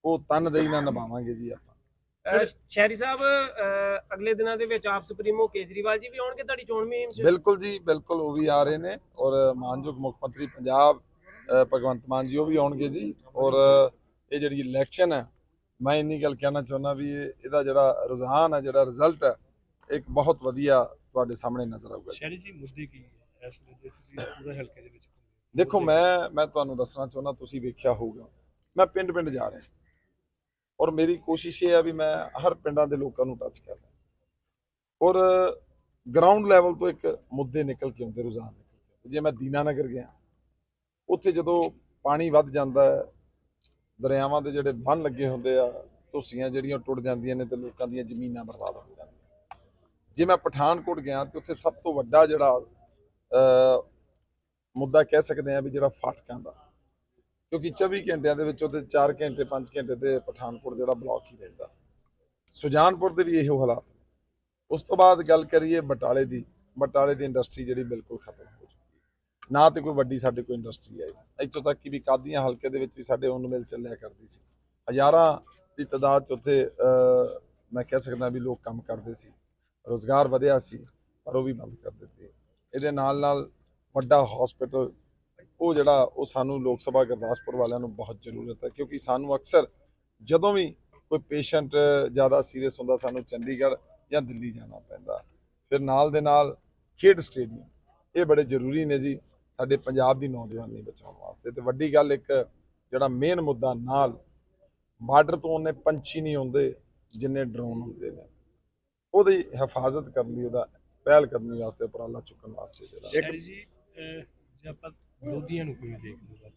ਉਹ ਤਨਦੇਹੀ ਨਾਲ ਨਿਭਾਵਾਂਗੇ ਜੀ ਆਪਾਂ। ਸ਼ਹਿਰੀ ਸਾਹਿਬ ਅਗਲੇ ਦਿਨਾਂ ਦੇ ਵਿੱਚ ਆਪ ਸੁਪਰੀਮੋ ਕੇਜਰੀਵਾਲ ਜੀ ਵੀ ਆਉਣਗੇ ਤੁਹਾਡੀ ਚੋਣ ਮੁਹਿੰਮ 'ਚ? ਬਿਲਕੁਲ ਜੀ ਬਿਲਕੁਲ ਉਹ ਵੀ ਆ ਰਹੇ ਨੇ ਔਰ ਮਾਨਯੋਗ ਮੁੱਖ ਮੰਤਰੀ ਪੰਜਾਬ ਭਗਵੰਤ ਮਾਨ ਜੀ ਉਹ ਵੀ ਆਉਣਗੇ ਜੀ ਔਰ ਇਹ ਜਿਹੜੀ ਇਲੈਕਸ਼ਨ ਹੈ ਮੈਂ ਇੰਨੀ ਗੱਲ ਕਹਿਣਾ ਚਾਹੁੰਦਾ ਵੀ ਇਹ- ਇਹਦਾ ਜਿਹੜਾ ਰੁਝਾਨ ਹੈ ਜਿਹੜਾ ਰਿਜ਼ਲਟ ਹੈ ਇੱਕ ਬਹੁਤ ਵਧੀਆ ਤੁਹਾਡੇ ਸਾਹਮਣੇ ਨਜ਼ਰ ਆਊਗਾ ਜੀ। ਸ਼ਹਿਰੀ ਜੀ ਮੁੱਦੇ ਕੀ ਹੈ ਇਸ ਵੇਲੇ ਤੁਸੀਂ ਪੂਰੇ ਹਲਕੇ ਦੇ ਵਿੱਚ ਦੇਖੋ ਮੈਂ ਮੈਂ ਤੁਹਾਨੂੰ ਦੱਸਣਾ ਚਾਹੁੰਦਾ ਤੁਸੀਂ ਵੇਖਿਆ ਹੋਊਗਾ। ਮੈਂ ਪਿੰਡ ਪਿੰਡ ਜਾ ਰਿਹਾ। ਔਰ ਮੇਰੀ ਕੋਸ਼ਿਸ਼ ਇਹ ਆ ਵੀ ਮੈਂ ਹਰ ਪਿੰਡਾਂ ਦੇ ਲੋਕਾਂ ਨੂੰ ਟੱਚ ਕਰਾਂ ਔਰ ਗਰਾਊਂਡ ਲੈਵਲ ਤੋਂ ਇੱਕ ਮੁੱਦੇ ਨਿਕਲ ਕੇ ਆਉਂਦੇ ਰੁਝਾਨ। ਜੇ ਮੈਂ ਦੀਨਾਨਗਰ ਗਿਆ ਉੱਥੇ ਜਦੋਂ ਪਾਣੀ ਵੱਧ ਜਾਂਦਾ ਹੈ ਦਰਿਆਵਾਂ ਦੇ ਜਿਹੜੇ ਬੰਨ ਲੱਗੇ ਹੁੰਦੇ ਆ, ਧੁੱਸੀਆਂ ਜਿਹੜੀਆਂ ਟੁੱਟ ਜਾਂਦੀਆਂ ਨੇ ਤੇ ਲੋਕਾਂ ਦੀਆਂ ਜ਼ਮੀਨਾਂ ਬਰਬਾਦ ਹੋ ਜਾਂਦੀਆਂ ਜੇ ਮੈਂ ਪਠਾਨਕੋਟ ਗਿਆ ਤੇ ਉੱਥੇ ਸਭ ਤੋਂ ਵੱਡਾ ਜਿਹੜਾ ਮੁੱਦਾ ਕਹਿ ਸਕਦੇ ਆ ਵੀ ਜਿਹੜਾ ਫਾਟਕਾਂ ਦਾ, ਕਿਉਂਕਿ 24 ਘੰਟਿਆਂ ਦੇ ਵਿੱਚ ਉਹਦੇ 4 ਘੰਟੇ 5 ਘੰਟੇ ਤੇ ਪਠਾਨਕੋਟ ਜਿਹੜਾ ਬਲੌਕ ਹੀ ਰਹਿੰਦਾ। ਸੁਜਾਨਪੁਰ ਦੇ ਵੀ ਇਹੋ ਹਾਲਾਤ ਉਸ ਤੋਂ ਬਾਅਦ ਗੱਲ ਕਰੀਏ ਬਟਾਲੇ ਦੀ ਬਟਾਲੇ ਦੀ ਇੰਡਸਟਰੀ ਜਿਹੜੀ ਬਿਲਕੁਲ ਖਤਮ ਨਾ ਤੇ ਕੋਈ ਵੱਡੀ ਸਾਡੇ ਕੋਲ ਇੰਡਸਟਰੀ ਆਈ। ਇੱਥੋਂ ਤੱਕ ਕਿ ਵੀ ਕਾਦੀਆਂ ਹਲਕੇ ਦੇ ਵਿੱਚ ਵੀ ਸਾਡੇ ਉਹਨ ਮਿਲ ਚੱਲਿਆ ਕਰਦੀ ਸੀ। ਹਜ਼ਾਰਾਂ ਦੀ ਤਾਦਾਦ ਚ ਉੱਥੇ ਮੈਂ ਕਹਿ ਸਕਦਾ ਵੀ ਲੋਕ ਕੰਮ ਕਰਦੇ ਸੀ। ਰੋਜ਼ਗਾਰ ਵਧਿਆ ਸੀ, ਪਰ ਉਹ ਵੀ ਬੰਦ ਕਰ ਦਿੱਤੇ। ਇਹਦੇ ਨਾਲ ਨਾਲ ਵੱਡਾ ਹਸਪੀਟਲ ਉਹ ਜਿਹੜਾ, ਉਹ ਸਾਨੂੰ ਲੋਕ ਸਭਾ ਗੁਰਦਾਸਪੁਰ ਵਾਲਿਆਂ ਨੂੰ ਬਹੁਤ ਜ਼ਰੂਰਤ ਹੈ, ਕਿਉਂਕਿ ਸਾਨੂੰ ਅਕਸਰ ਜਦੋਂ ਵੀ ਕੋਈ ਪੇਸ਼ੈਂਟ ਜ਼ਿਆਦਾ ਸੀਰੀਅਸ ਹੁੰਦਾ, ਸਾਨੂੰ ਚੰਡੀਗੜ੍ਹ ਜਾਂ ਦਿੱਲੀ ਜਾਣਾ ਪੈਂਦਾ। ਫਿਰ ਨਾਲ ਦੇ ਨਾਲ ਖੇਡ ਸਟੇਡੀਅਮ, ਇਹ ਬੜੇ ਜ਼ਰੂਰੀ ਨੇ ਜੀ। ਸਾਡੇ ਪੰਜਾਬ ਦੀ ਨੌਜਵਾਨੀ ਬਚਾਉਣ ਵਾਸਤੇ। ਤੇ ਵੱਡੀ ਗੱਲ ਇੱਕ ਜਿਹੜਾ ਮੇਨ ਮੁੱਦਾ ਨਾਲ ਬਾਰਡਰ ਤੋਂ ਉਹਨੇ ਪੰਛੀ ਨਹੀਂ ਹੁੰਦੇ ਜਿੰਨੇ ਡਰੋਨ ਹੁੰਦੇ ਨੇ। ਉਹਦੀ ਹਿਫਾਜ਼ਤ ਕਰਨ ਲਈ ਉਹਦਾ ਪਹਿਲ ਕਦਮੀ ਵਾਸਤੇ ਉਪਰਾਲਾ ਚੁੱਕਣ ਵਾਸਤੇ ਜਿਹੜਾ। ਜੀ ਜੇ ਆਪਾਂ ਵਿਰੋਧੀਆਂ ਨੂੰ ਕਿਵੇਂ ਦੇਖਦੇ ਹੋ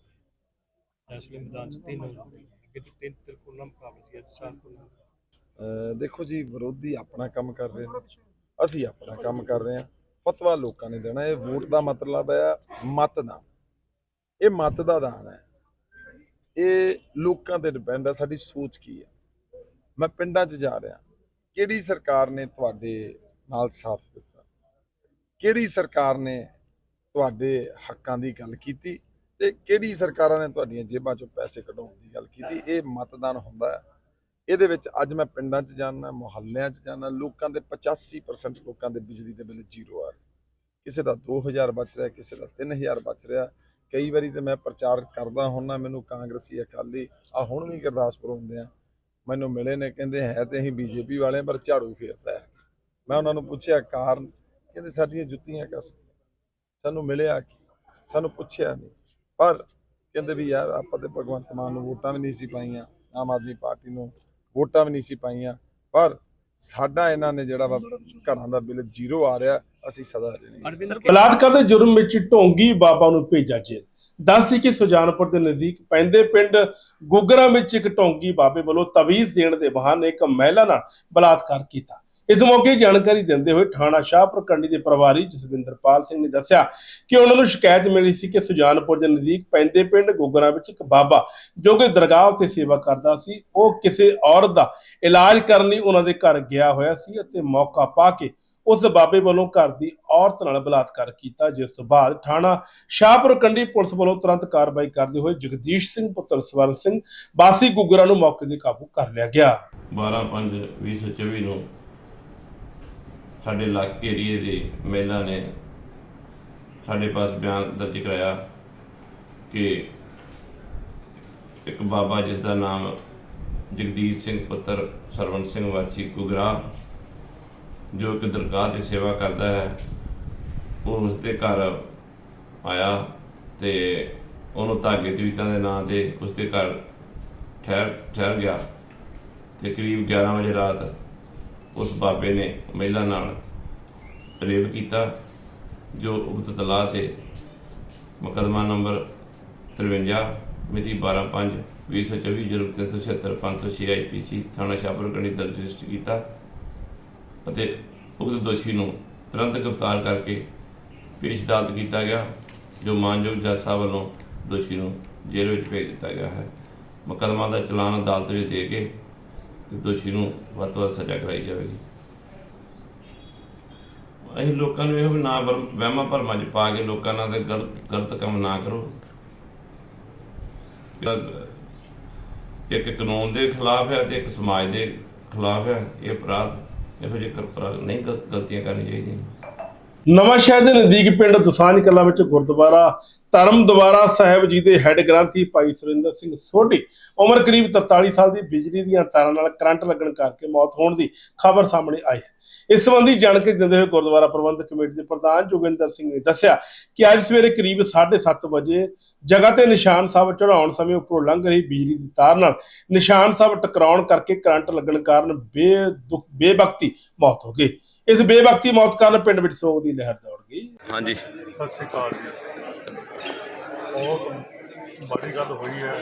ਇਸ ਮੈਦਾਨ 'ਚ ਤਿੰਨ ਅੱਗੇ ਤੋਂ ਤਿੰਨ ਤਿਰਕੁਲਾ ਮੁਕਾਬਲੇ ਅੱਜ ਚਾਰ ਕੁਲਾ ਦੇਖੋ ਜੀ ਵਿਰੋਧੀ ਆਪਣਾ ਕੰਮ ਕਰ ਰਹੇ ਨੇ। ਅਸੀਂ ਆਪਣਾ ਕੰਮ ਕਰ ਰਹੇ ਹਾਂ। ਫਤਵਾ ਲੋਕਾਂ ਨੇ ਦੇਣਾ, ਇਹ ਵੋਟ ਦਾ ਮਤਲਬ ਹੈ ਮਤਦਾਨ ਇਹ ਮਤ ਦਾ ਦਾਨ ਹੈ। ਇਹ ਲੋਕਾਂ ਤੇ ਡਿਪੈਂਡ ਹੈ, ਸਾਡੀ ਸੋਚ ਕੀ ਹੈ? ਮੈਂ ਪਿੰਡਾਂ 'ਚ ਜਾ ਰਿਹਾ, ਕਿਹੜੀ ਸਰਕਾਰ ਨੇ ਤੁਹਾਡੇ ਨਾਲ ਸਾਥ ਦਿੱਤਾ? ਕਿਹੜੀ ਸਰਕਾਰ ਨੇ ਤੁਹਾਡੇ ਹੱਕਾਂ ਦੀ ਗੱਲ ਕੀਤੀ? ਤੇ ਕਿਹੜੀ ਸਰਕਾਰਾਂ ਨੇ ਤੁਹਾਡੀਆਂ ਜੇਬਾਂ 'ਚੋਂ ਪੈਸੇ ਕਢਾਉਣ ਦੀ ਗੱਲ ਕੀਤੀ? ਇਹ ਮਤਦਾਨ ਹੁੰਦਾ ਹੈ। ਇਹਦੇ ਵਿੱਚ ਅੱਜ ਮੈਂ ਪਿੰਡਾਂ 'ਚ ਜਾਣਾ ਮੁਹੱਲਿਆਂ 'ਚ ਜਾਣਾ ਲੋਕਾਂ ਦੇ 85% ਲੋਕਾਂ ਦੇ ਬਿਜਲੀ ਦੇ ਬਿੱਲ ਜ਼ੀਰੋ ਆ ਰਹੇ। ਕਿਸੇ ਦਾ 2000 ਬਚ ਰਿਹਾ, ਕਿਸੇ ਦਾ 3000 ਬਚ ਰਿਹਾ। ਕਈ ਵਾਰੀ ਤੇ ਮੈਂ ਪ੍ਰਚਾਰ ਕਰਦਾ ਹੁੰਨਾ ਮੈਨੂੰ ਕਾਂਗਰਸੀ ਅਕਾਲੀ ਆ ਹੁਣ ਵੀ ਗੁਰਦਾਸਪੁਰ ਹੁੰਦੇ ਆ, ਮੈਨੂੰ ਮਿਲੇ ਨੇ, ਕਹਿੰਦੇ ਹੈ ਤੇ ਅਸੀਂ ਬੀਜੇਪੀ ਵਾਲੇ ਪਰ ਝਾੜੂ ਫੇਰਦਾ ਹੈ। ਮੈਂ ਉਹਨਾਂ ਨੂੰ ਪੁੱਛਿਆ, ਕਾਰਨ? ਕਹਿੰਦੇ ਸਾਡੀਆਂ ਜੁੱਤੀਆਂ ਕਸ ਸਾਨੂੰ ਮਿਲਿਆ ਕੀ? ਸਾਨੂੰ ਪੁੱਛਿਆ ਨਹੀਂ। ਪਰ ਕਹਿੰਦੇ ਵੀ ਯਾਰ, ਆਪਾਂ ਤੇ ਭਗਵੰਤ ਮਾਨ ਨੂੰ ਵੋਟਾਂ ਵੀ ਨਹੀਂ ਸੀ ਪਾਈਆਂ, ਆਮ ਆਦਮੀ ਪਾਰਟੀ ਨੂੰ। ਵੋਟਾਂ ਵੀ ਨਹੀਂ ਸੀ ਪਾਈਆਂ। ਪਰ ਸਾਡਾ ਇਹਨਾਂ ਨੇ ਜਿਹੜਾ ਵਾ ਘਰਾਂ ਦਾ ਬਿੱਲ ਜ਼ੀਰੋ ਆ ਰਿਹਾ ਅਸੀਂ ਸਦਾ ਰਹਿਣੀ ਬਲਾਤਕਾਰ ਦੇ ਜੁਰਮ ਵਿੱਚ ਢੋਂਗੀ ਬਾਬਾ ਨੂੰ ਭੇਜਾ ਜੇਲ੍ਹ। ਦੱਸ ਸੀ ਕਿ ਸੁਜਾਨਪੁਰ ਦੇ ਨਜ਼ਦੀਕ ਪੈਂਦੇ ਪਿੰਡ ਗੁੱਗਰਾ ਵਿੱਚ ਇੱਕ ਢੋਂਗੀ ਬਾਬੇ ਵੱਲੋਂ ਤਵੀਜ਼ ਦੇਣ ਦੇ ਬਹਾਨੇ ਇੱਕ ਮਹਿਲਾ ਨਾਲ ਬਲਾਤਕਾਰ ਕੀਤਾ। ਇਸ ਮੌਕੇ ਜਾਣਕਾਰੀ ਦਿੰਦੇ ਹੋਏ ਥਾਣਾ ਸ਼ਾਹਪੁਰ ਕੰਡੀ ਦੇ ਪ੍ਰਭਾਰੀ ਜਸਵਿੰਦਰਪਾਲ ਸਿੰਘ ਨੇ ਦੱਸਿਆ ਕਿ ਉਹਨਾਂ ਨੂੰ ਸ਼ਿਕਾਇਤ ਮਿਲੀ ਸੀ ਕਿ ਸੁਜਾਨਪੁਰ ਦੇ ਨਜ਼ਦੀਕ ਪੈਂਦੇ ਪਿੰਡ ਗੁੱਗਰਾ ਵਿੱਚ ਇੱਕ ਬਾਬਾ ਜੋ ਕਿ ਦਰਗਾਹ ਉੱਤੇ ਸੇਵਾ ਕਰਦਾ ਸੀ, ਉਹ ਕਿਸੇ ਔਰਤ ਦਾ ਇਲਾਜ ਕਰਨ ਲਈ ਉਹਨਾਂ ਦੇ ਘਰ ਗਿਆ ਹੋਇਆ ਸੀ ਅਤੇ ਮੌਕਾ ਪਾ ਕੇ ਉਸ ਬਾਬੇ ਵੱਲੋਂ ਘਰ ਦੀ ਔਰਤ ਨਾਲ ਬਲਾਤਕਾਰ ਕੀਤਾ, ਜਿਸ ਤੋਂ ਬਾਅਦ ਥਾਣਾ ਸ਼ਾਹਪੁਰ ਕੰਡੀ ਪੁਲਿਸ ਵੱਲੋਂ ਤੁਰੰਤ ਕਾਰਵਾਈ ਕਰਦੇ ਹੋਏ ਜਗਦੀਸ਼ ਸਿੰਘ, ਪੁੱਤਰ ਸਵਰਨ ਸਿੰਘ ਬਾਸੀ ਗੁੱਗਰਾ ਨੂੰ ਮੌਕੇ ਤੇ ਕਾਬੂ ਕਰ ਲਿਆ ਗਿਆ। 12/5/2024 ਨੂੰ ਸਾਡੇ ਲੱਕ ਏਰੀਏ ਦੀ ਮਹਿਲਾ ਨੇ ਸਾਡੇ ਪਾਸ ਬਿਆਨ ਦਰਜ ਕਰਾਇਆ ਕਿ ਇੱਕ ਬਾਬਾ ਜਿਸ ਦਾ ਨਾਮ ਜਗਦੀਸ਼ ਸਿੰਘ ਪੁੱਤਰ ਸਰਵਨ ਸਿੰਘ ਵਾਸੀ ਗੁਗਰਾ ਜੋ ਕਿ ਦਰਗਾਹ ਦੀ ਸੇਵਾ ਕਰਦਾ ਹੈ, ਉਹ ਉਸ ਦੇ ਘਰ ਆਇਆ ਤੇ ਉਹਨੂੰ ਧਾਗੇ ਤਵੀਤਾਂ ਦੇ ਨਾਂ ਤੇ ਉਸ ਦੇ ਘਰ ਠਹਿਰ ਠਹਿਰ ਗਿਆ ਤੇ ਕਰੀਬ 11 ਵਜੇ ਰਾਤ ਉਸ ਬਾਬੇ ਨੇ ਮਹਿਲਾ ਨਾਲ ਰੇਪ ਕੀਤਾ, ਜੋ ਉਕਤ ਤਲਾਹ ਤੇ ਮੁਕੱਦਮਾ ਨੰਬਰ 53 ਮਿਤੀ 12/5 2024 ਜਰੂਰ 376 506 ਆਈਪੀਸੀ ਥਾਣਾ ਸ਼ਾਹਪੁਰ ਕਣੀ ਦਰਜ ਰਜਿਸਟਰ ਕੀਤਾ ਅਤੇ ਉਕਤ ਦੋਸ਼ੀ ਨੂੰ ਤੁਰੰਤ ਗ੍ਰਿਫਤਾਰ ਕਰਕੇ ਪੇਸ਼ ਅਦਾਲਤ ਕੀਤਾ ਗਿਆ, ਜੋ ਮਾਨਯੋਗ ਜੱਜ ਸਾਹਿਬ ਵੱਲੋਂ ਦੋਸ਼ੀ ਨੂੰ ਜੇਲ੍ਹ ਵਿੱਚ ਭੇਜ ਦਿੱਤਾ ਗਿਆ ਹੈ। ਮੁਕੱਦਮਾ ਦਾ ਚਲਾਨ ਅਦਾਲਤ ਵਿੱਚ ਦੇ ਕੇ ਤੇ ਦੋਸ਼ੀ ਨੂੰ ਵੱਧ ਤੋਂ ਵੱਧ ਸਜ਼ਾ ਕਰਾਈ ਜਾਵੇਗੀ ਅਸੀਂ ਲੋਕਾਂ ਨੂੰ ਇਹੋ ਨਾ ਵਹਿਮਾਂ ਭਰਮਾਂ 'ਚ ਪਾ ਕੇ ਲੋਕਾਂ ਨਾਲ ਤੇ ਗਲਤ ਗਲਤ ਕੰਮ ਨਾ ਕਰੋ। ਇੱਕ ਕਾਨੂੰਨ ਦੇ ਖਿਲਾਫ ਹੈ ਤੇ ਇੱਕ ਸਮਾਜ ਦੇ ਖਿਲਾਫ ਹੈ, ਇਹ ਅਪਰਾਧ ਇਹੋ ਜਿਹੇ ਕਰ- ਅਪਰਾਧ ਨਹੀਂ ਗਲਤੀਆਂ ਕਰਨੀਆਂ ਚਾਹੀਦੀਆਂ। ਨਵਾਂ ਸ਼ਹਿਰ ਦੇ ਨਜ਼ਦੀਕ ਪਿੰਡ ਦਸਾਂਝ ਕਲਾਂ ਵਿੱਚ ਗੁਰਦੁਆਰਾ ਧਰਮ ਦੁਆਰਾ ਸਾਹਿਬ ਜੀ ਦੇ ਹੈੱਡ ਗ੍ਰੰਥੀ ਭਾਈ ਸੁਰਿੰਦਰ ਸਿੰਘ ਸੋਢੀ ਉਮਰ ਕਰੀਬ 43 ਸਾਲ ਦੀ ਬਿਜਲੀ ਦੀਆਂ ਤਾਰਾਂ ਨਾਲ ਕਰੰਟ ਲੱਗਣ ਕਰਕੇ ਮੌਤ ਹੋਣ ਦੀ ਖਬਰ ਸਾਹਮਣੇ ਆਈ ਹੈ। ਇਸ ਸੰਬੰਧੀ ਜਾਣਕਾਰੀ ਦਿੰਦੇ ਹੋਏ ਗੁਰਦੁਆਰਾ ਪ੍ਰਬੰਧਕ ਕਮੇਟੀ ਦੇ ਪ੍ਰਧਾਨ ਜੋਗਿੰਦਰ ਸਿੰਘ ਨੇ ਦੱਸਿਆ ਕਿ ਅੱਜ ਸਵੇਰੇ ਕਰੀਬ 7:30 ਵਜੇ ਜਗ੍ਹਾ ਤੇ ਨਿਸ਼ਾਨ ਸਾਹਿਬ ਚੜਾਉਣ ਸਮੇਂ ਉੱਪਰੋਂ ਲੰਘ ਰਹੀ ਬਿਜਲੀ ਦੀ ਤਾਰ ਨਾਲ ਨਿਸ਼ਾਨ ਸਾਹਿਬ ਟਕਰਾਉਣ ਕਰਕੇ ਕਰੰਟ ਲੱਗਣ ਕਾਰਨ ਬੇਦੁਖ ਬੇਵਕਤੀ ਮੌਤ ਹੋ ਗਈ। ਇਸ ਬੇਵਕਤੀ ਮੌਤ ਕਾਰਨ ਪਿੰਡ ਵਿੱਚ ਸੋਗ ਦੀ ਲਹਿਰ ਦੌੜ ਗਈ। ਹਾਂਜੀ। ਸਤਿ ਸ਼੍ਰੀ ਅਕਾਲ ਜੀ। ਬਹੁਤ ਬੜੀ ਗੱਲ ਹੋਈ ਹੈ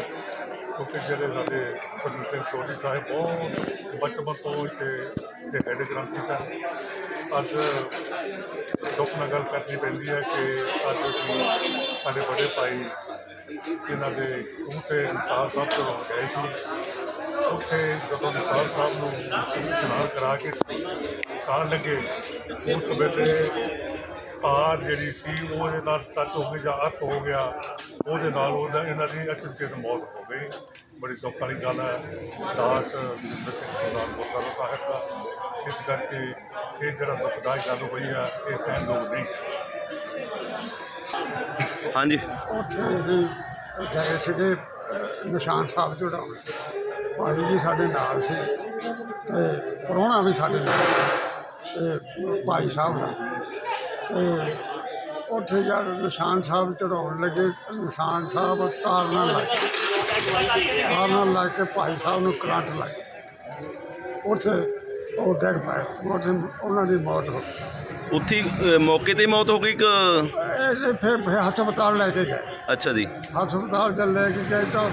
ਕਿਉਂਕਿ ਜਿਹੜੇ ਸਾਡੇ ਸਰਦਾਰ ਸਿੰਘ ਸੋਢੀ ਸਾਹਿਬ ਬਹੁਤ ਬਚਪਨ ਤੋਂ ਇੱਥੇ ਦੇ ਹੈਡ ਗ੍ਰੰਥੀ ਸਨ। ਅੱਜ ਦੁੱਖ ਨਾਲ ਗੱਲ ਕਰਨੀ ਪੈਂਦੀ ਹੈ ਕਿ ਅੱਜ ਅਸੀਂ ਸਾਡੇ ਬੜੇ ਭਾਈ ਇਹਨਾਂ ਦੇ ਖੂਹ ਤੇ ਇਨਸਾਨ ਸਾਹਿਬ ਤੋਂ ਗਏ ਸੀ। ਉੱਥੇ ਜਦੋਂ ਨਿਸਾਰ ਸਾਹਿਬ ਨੂੰ ਇਸ਼ਨਾਨ ਕਰਾ ਕੇ ਕਾਰ ਲੱਗੇ ਉਸ ਵੇਲੇ ਤਾਰ ਜਿਹੜੀ ਸੀ ਉਹ ਇਹਦੇ ਨਾਲ ਟੱਚ ਹੋ ਗਈ ਜਾਂ ਅਰਥ ਹੋ ਗਿਆ ਉਹਦੇ ਨਾਲ ਉਹਦਾ ਇਹਨਾਂ ਦੀ ਅਚਨਚੇਤ ਮੌਤ ਹੋ ਗਈ। ਬੜੀ ਦੁੱਖ ਵਾਲੀ ਗੱਲ ਹੈ। ਦਾਸ ਜਿੰਦਰ ਸਿੰਘ ਸਰਦਾਰ ਗੁਰਦੁਆਰਾ ਸਾਹਿਬ ਦਾ। ਇਸ ਕਰਕੇ ਇਹ ਜਿਹੜਾ ਦੁਖਦਾਈ ਗੱਲ ਹੋਈ ਹੈ ਇਹ ਸਹਿਣਯੋਗ ਨਹੀਂ ਹਾਂਜੀ। ਉੱਥੇ ਗਏ ਸੀਗੇ ਨਿਸ਼ਾਨ ਸਾਹਿਬ ਚੜਾਉਣ ਭਾਈ ਜੀ ਸਾਡੇ ਨਾਲ ਸੀ ਤੇ ਪ੍ਰਾਹੁਣਾ ਵੀ ਸਾਡੇ ਨਾਲ ਤੇ ਭਾਈ ਸਾਹਿਬ ਦਾ। ਤੇ ਉੱਥੇ ਜਾ ਕੇ ਨਿਸ਼ਾਨ ਸਾਹਿਬ ਚੜਾਉਣ ਲੱਗੇ ਨਿਸ਼ਾਨ ਸਾਹਿਬ ਤਾਰ ਨਾਲ ਲੱਗ ਗਏ। ਤਾਰ ਨਾਲ ਲੱਗ ਕੇ ਭਾਈ ਸਾਹਿਬ ਨੂੰ ਕਰੰਟ ਲੱਗ। ਉੱਥੇ ਉਹ ਡਿੱਗ ਪਏ ਉੱਥੇ ਉਹਨਾਂ ਦੀ ਮੌਤ ਹੋ ਗਈ। ਉੱਥੇ ਅ, ਮੌਕੇ ਤੇ ਹੀ ਮੌਤ ਹੋ ਗਈ ਕਿ ਇਹ ਫਿਰ ਫਿਰ ਹਸਪਤਾਲ ਲੈ ਕੇ ਗਏ। ਅੱਛਾ ਜੀ। ਹਸਪਤਾਲ ਚ ਲੈ ਕੇ ਗਏ ਤਾਂ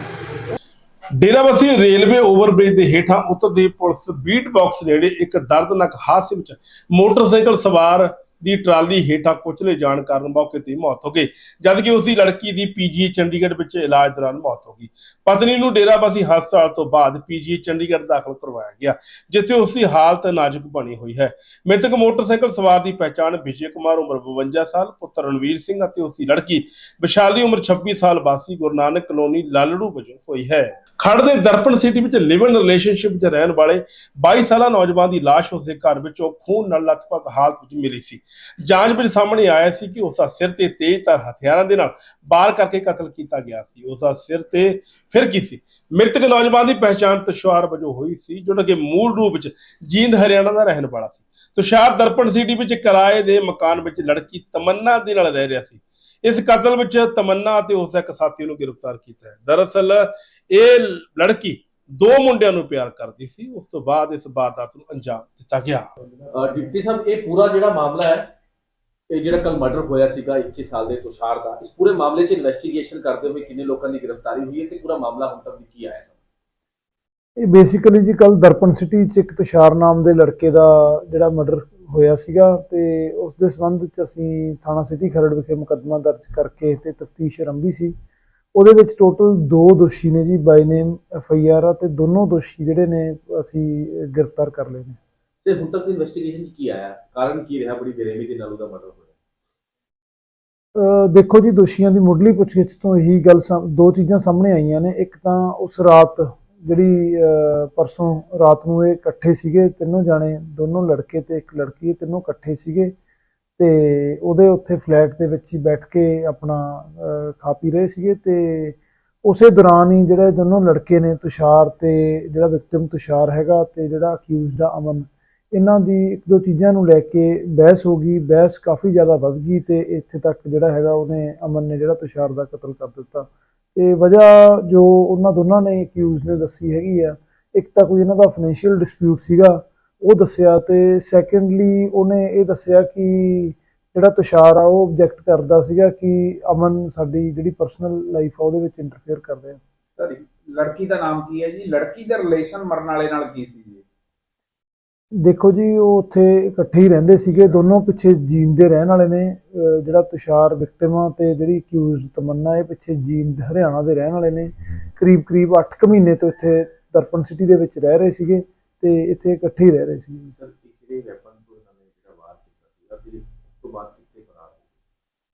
ਡੇਰਾਬੱਸੀ ਰੇਲਵੇ ਓਵਰਬ੍ਰਿਜ ਦੇ ਹੇਠਾਂ ਉਤਰਦੀ ਪੁਲਿਸ ਬੀਟ ਬਾਕਸ ਨੇੜੇ ਇੱਕ ਦਰਦਨਾਕ ਹਾਦਸੇ ਵਿੱਚ ਮੋਟਰਸਾਈਕਲ ਸਵਾਰ ਦੀ ਟਰਾਲੀ ਹੇਠਾਂ ਕੁਚਲੇ ਜਾਣ ਕਾਰਨ ਮੌਕੇ ਤੇ ਮੌਤ ਹੋ ਗਈ। ਜਦਕਿ ਉਸ ਦੀ ਲੜਕੀ ਦੀ ਪੀਜੀ ਚੰਡੀਗੜ੍ਹ ਵਿੱਚ ਇਲਾਜ ਦੌਰਾਨ ਮੌਤ ਹੋ ਗਈ। ਪਤਨੀ ਨੂੰ ਡੇਰਾਬੱਸੀ ਹਸਪਤਾਲ ਤੋਂ ਬਾਅਦ ਪੀਜੀ ਚੰਡੀਗੜ੍ਹ ਦਾਖਲ ਕਰਵਾਇਆ ਗਿਆ, ਜਿੱਥੇ ਉਸ ਦੀ ਹਾਲਤ ਨਾਜ਼ੁਕ ਬਣੀ ਹੋਈ ਹੈ। ਮ੍ਰਿਤਕ ਮੋਟਰਸਾਈਕਲ ਸਵਾਰ ਦੀ ਪਛਾਣ ਵਿਜੇ ਕੁਮਾਰ, ਉਮਰ 52 ਸਾਲ, ਪੁੱਤਰ ਰਣਵੀਰ ਸਿੰਘ ਅਤੇ ਉਸ ਦੀ ਲੜਕੀ, ਵਿਸ਼ਾਲੀ ਉਮਰ 26 ਸਾਲ ਵਾਸੀ ਗੁਰੂ ਨਾਨਕ ਕਲੋਨੀ ਲਾਲੜੂ ਵਜੋਂ ਹੋਈ ਹੈ। ਖੜ ਦਰਪਣ ਸਿਟੀ ਵਿੱਚ ਲਿਵਨ ਰਿਲੇਸ਼ਨਸ਼ਿਪ 'ਚ ਰਹਿਣ ਵਾਲੇ 22 ਸਾਲਾ ਨੌਜਵਾਨ ਦੀ ਲਾਸ਼ ਉਸ ਦੇ ਘਰ ਵਿੱਚੋਂ ਖੂਨ ਨਾਲ ਲੱਥਪੱਥ ਹਾਲਤ ਵਿੱਚ ਮਿਲੀ ਸੀ। ਜਾਂਚ ਵਿੱਚ ਸਾਹਮਣੇ ਆਇਆ ਸੀ ਕਿ ਉਸ ਦਾ ਸਿਰ ਤੇ ਤੇਜ਼ਧਾਰ ਹਥਿਆਰਾਂ ਦੇ ਨਾਲ ਵਾਰ ਕਰਕੇ ਕਤਲ ਕੀਤਾ ਗਿਆ ਸੀ। ਉਸ ਦਾ ਸਿਰ ਤੇ ਫਿਰ ਕੀ ਸੀ? ਮ੍ਰਿਤਕ ਨੌਜਵਾਨ ਦੀ ਪਛਾਣ ਤੁਸ਼ਾਰ ਵਜੋਂ ਹੋਈ ਸੀ ਜਿਹੜਾ ਕਿ ਮੂਲ ਰੂਪ ਵਿੱਚ ਜੀਂਦ ਹਰਿਆਣਾ ਦਾ ਰਹਿਣ ਵਾਲਾ ਸੀ। ਤੁਸ਼ਾਰ ਦਰਪਣ ਸਿਟੀ ਵਿੱਚ ਕਿਰਾਏ ਦੇ ਮਕਾਨ ਵਿੱਚ ਲੜਕੀ ਤਮੰਨਾ ਦੇ ਨਾਲ ਰਹਿ ਰਿਹਾ ਸੀ। ਇਸ ਕਤਲ ਵਿੱਚ ਤਮੰਨਾ ਅਤੇ ਉਸ ਦਾ ਇੱਕ ਸਾਥੀ ਨੂੰ ਗ੍ਰਿਫਤਾਰ ਕੀਤਾ ਹੈ। ਦਰਅਸਲ ਇਹ ਲੜਕੀ ਦੋ ਮੁੰਡਿਆਂ ਨੂੰ ਪਿਆਰ ਕਰਦੀ ਸੀ। ਉਸ ਤੋਂ ਬਾਅਦ ਇਸ ਵਾਰਦਾਤ ਨੂੰ ਅੰਜਾਮ ਦਿੱਤਾ ਗਿਆ। ਡਿਪਟੀ ਸਾਹਿਬ ਇਹ ਪੂਰਾ ਜਿਹੜਾ ਮਾਮਲਾ ਹੈ ਇਹ ਜਿਹੜਾ ਕੱਲ ਮਰਡਰ ਹੋਇਆ ਸੀਗਾ 21 ਸਾਲ ਦੇ ਤੁਸ਼ਾਰ ਦਾ ਇਸ ਪੂਰੇ ਮਾਮਲੇ 'ਚ ਇਨਵੈਸਟੀਗੇਸ਼ਨ ਕਰਦੇ ਹੋਏ ਕਿੰਨੇ ਲੋਕਾਂ ਦੀ ਗ੍ਰਿਫਤਾਰੀ ਹੋਈ ਹੈ ਤੇ ਪੂਰਾ ਮਾਮਲਾ ਹੁਣ ਤੱਕ ਕੀ ਆਇਆ ਇਹ ਬੇਸਿਕਲੀ ਜੀ ਕੱਲ ਦਰਪਣ ਸਿਟੀ ਚ ਇੱਕ ਤੁਸ਼ਾਰ ਨਾਮ ਦੇ ਲੜਕੇ ਦਾ ਜਿਹੜਾ ਮਰਡਰ ਹੋਇਆ ਸੀਗਾ ਤੇ ਉਸ ਦੇ ਸੰਬੰਧ ਚ ਅਸੀਂ ਥਾਣਾ ਸਿਟੀ ਖਰੜ ਵਿਖੇ ਮੁਕੱਦਮਾ ਦਰਜ ਕਰਕੇ ਤੇ ਤਫਤੀਸ਼ ਆਰੰਭੀ ਸੀ। ਉਹਦੇ ਵਿੱਚ ਟੋਟਲ ਦੋ ਦੋਸ਼ੀ ਨੇ ਜੀ ਬਾਈ ਨੇਮ ਐਫ ਆਈ ਆਰ ਆ ਤੇ ਦੋਨੋਂ ਦੋਸ਼ੀ ਜਿਹੜੇ ਨੇ ਅਸੀਂ ਗ੍ਰਿਫਤਾਰ ਕਰ ਲਏ ਨੇ। ਤੇ ਹੁਣ ਤੱਕ ਦੀ ਇਨਵੈਸਟੀਗੇਸ਼ਨ 'ਚ ਕੀ ਆਇਆ? ਕਾਰਨ ਕੀ ਰਿਹਾ? ਬੜੀ ਬੇਰਹਿਮੀ ਦੇ ਨਾਲ ਉਹਦਾ ਮਰਡਰ ਹੋਇਆ। ਦੇਖੋ ਜੀ ਦੋਸ਼ੀਆਂ ਦੀ ਮੁੱਢਲੀ ਪੁੱਛਗਿੱਛ ਤੋਂ ਇਹੀ ਗੱਲ ਦੋ ਚੀਜ਼ਾਂ ਸਾਹਮਣੇ ਆਈਆਂ ਨੇ। ਇੱਕ ਤਾਂ ਉਸ ਰਾਤ ਜਿਹੜੀ ਪਰਸੋਂ ਰਾਤ ਨੂੰ ਇਹ ਇਕੱਠੇ ਸੀਗੇ, ਤਿੰਨੋਂ ਜਾਣੇ, ਦੋਨੋਂ ਲੜਕੇ ਤੇ ਇੱਕ ਲੜਕੀ, ਤਿੰਨੋਂ ਇਕੱਠੇ ਸੀਗੇ ਤੇ ਉਹਦੇ ਉੱਥੇ ਫਲੈਟ ਦੇ ਵਿੱਚ ਹੀ ਬੈਠ ਕੇ ਆਪਣਾ ਖਾ ਪੀ ਰਹੇ ਸੀਗੇ ਤੇ ਉਸੇ ਦੌਰਾਨ ਹੀ ਜਿਹੜੇ ਦੋਨੋਂ ਲੜਕੇ ਨੇ, ਤੁਸ਼ਾਰ ਤੇ ਜਿਹੜਾ ਵਿਕਟਿਮ ਤੁਸ਼ਾਰ ਹੈਗਾ ਤੇ ਜਿਹੜਾ ਅਕਿਊਜ਼ਡ ਆ ਅਮਨ, ਇਹਨਾਂ ਦੀ ਇੱਕ ਦੋ ਚੀਜ਼ਾਂ ਨੂੰ ਲੈ ਕੇ ਬਹਿਸ ਹੋ ਗਈ, ਬਹਿਸ ਕਾਫੀ ਜ਼ਿਆਦਾ ਵੱਧ ਗਈ ਤੇ ਇੱਥੇ ਤੱਕ ਜਿਹੜਾ ਹੈਗਾ ਉਹਨੇ ਅਮਨ ਨੇ ਜਿਹੜਾ ਤੁਸ਼ਾਰ ਦਾ ਕਤਲ ਕਰ ਦਿੱਤਾ। ਤੇ ਵਜ੍ਹਾ ਜੋ ਉਹਨਾਂ ਦੋਨਾਂ ਨੇ ਅਕਿਊਜ਼ ਨੇ ਦੱਸੀ ਹੈਗੀ ਆ, ਇੱਕ ਤਾਂ ਕੋਈ ਇਹਨਾਂ ਦਾ ਫਾਈਨੈਂਸ਼ੀਅਲ ਡਿਸਪਿਊਟ ਸੀਗਾ, ਉਹ ਦੱਸਿਆ ਤੇ ਸੈਕੰਡਲੀ ਉਹਨੇ ਇਹ ਦੱਸਿਆ ਕਿ ਜਿਹੜਾ ਤੁਸ਼ਾਰ ਆ, ਉਹ ਆਬਜੈਕਟ ਕਰਦਾ ਸੀਗਾ ਕਿ ਅਮਨ ਸਾਡੀ ਜਿਹੜੀ ਪਰਸਨਲ ਲਾਈਫ ਆ, ਉਹਦੇ ਵਿੱਚ ਇੰਟਰਫੇਅਰ ਕਰ ਰਿਹਾ। ਸਰ ਲੜਕੀ ਦਾ ਨਾਮ ਕੀ ਹੈ ਜੀ? ਲੜਕੀ ਦਾ ਰਿਲੇਸ਼ਨ ਮਰਨ ਵਾਲੇ ਨਾਲ ਕੀ ਸੀ ਜੀ? ਦੇਖੋ ਜੀ, ਉਹ ਉੱਥੇ ਇਕੱਠੇ ਹੀ ਰਹਿੰਦੇ ਸੀਗੇ। ਦੋਨੋਂ ਪਿੱਛੇ ਜੀਂਦ ਦੇ ਰਹਿਣ ਵਾਲੇ ਨੇ। ਜਿਹੜਾ ਤੁਸ਼ਾਰ ਵਿਕਟਿਮ ਆ, ਤੇ ਜਿਹੜੀ ਅਕਿਊਜ਼ਡ ਤਮੰਨਾ, ਇਹ ਪਿੱਛੇ ਜੀਂਦ ਹਰਿਆਣਾ ਦੇ ਰਹਿਣ ਵਾਲੇ ਨੇ। ਕਰੀਬ ਕਰੀਬ 8 ਕੁ ਮਹੀਨੇ ਤੋਂ ਇੱਥੇ ਦਰਪਣ ਸਿਟੀ ਦੇ ਵਿੱਚ ਰਹਿ ਰਹੇ ਸੀਗੇ ਤੇ ਇੱਥੇ ਇਕੱਠੇ ਹੀ ਰਹਿ ਰਹੇ ਸੀਗੇ।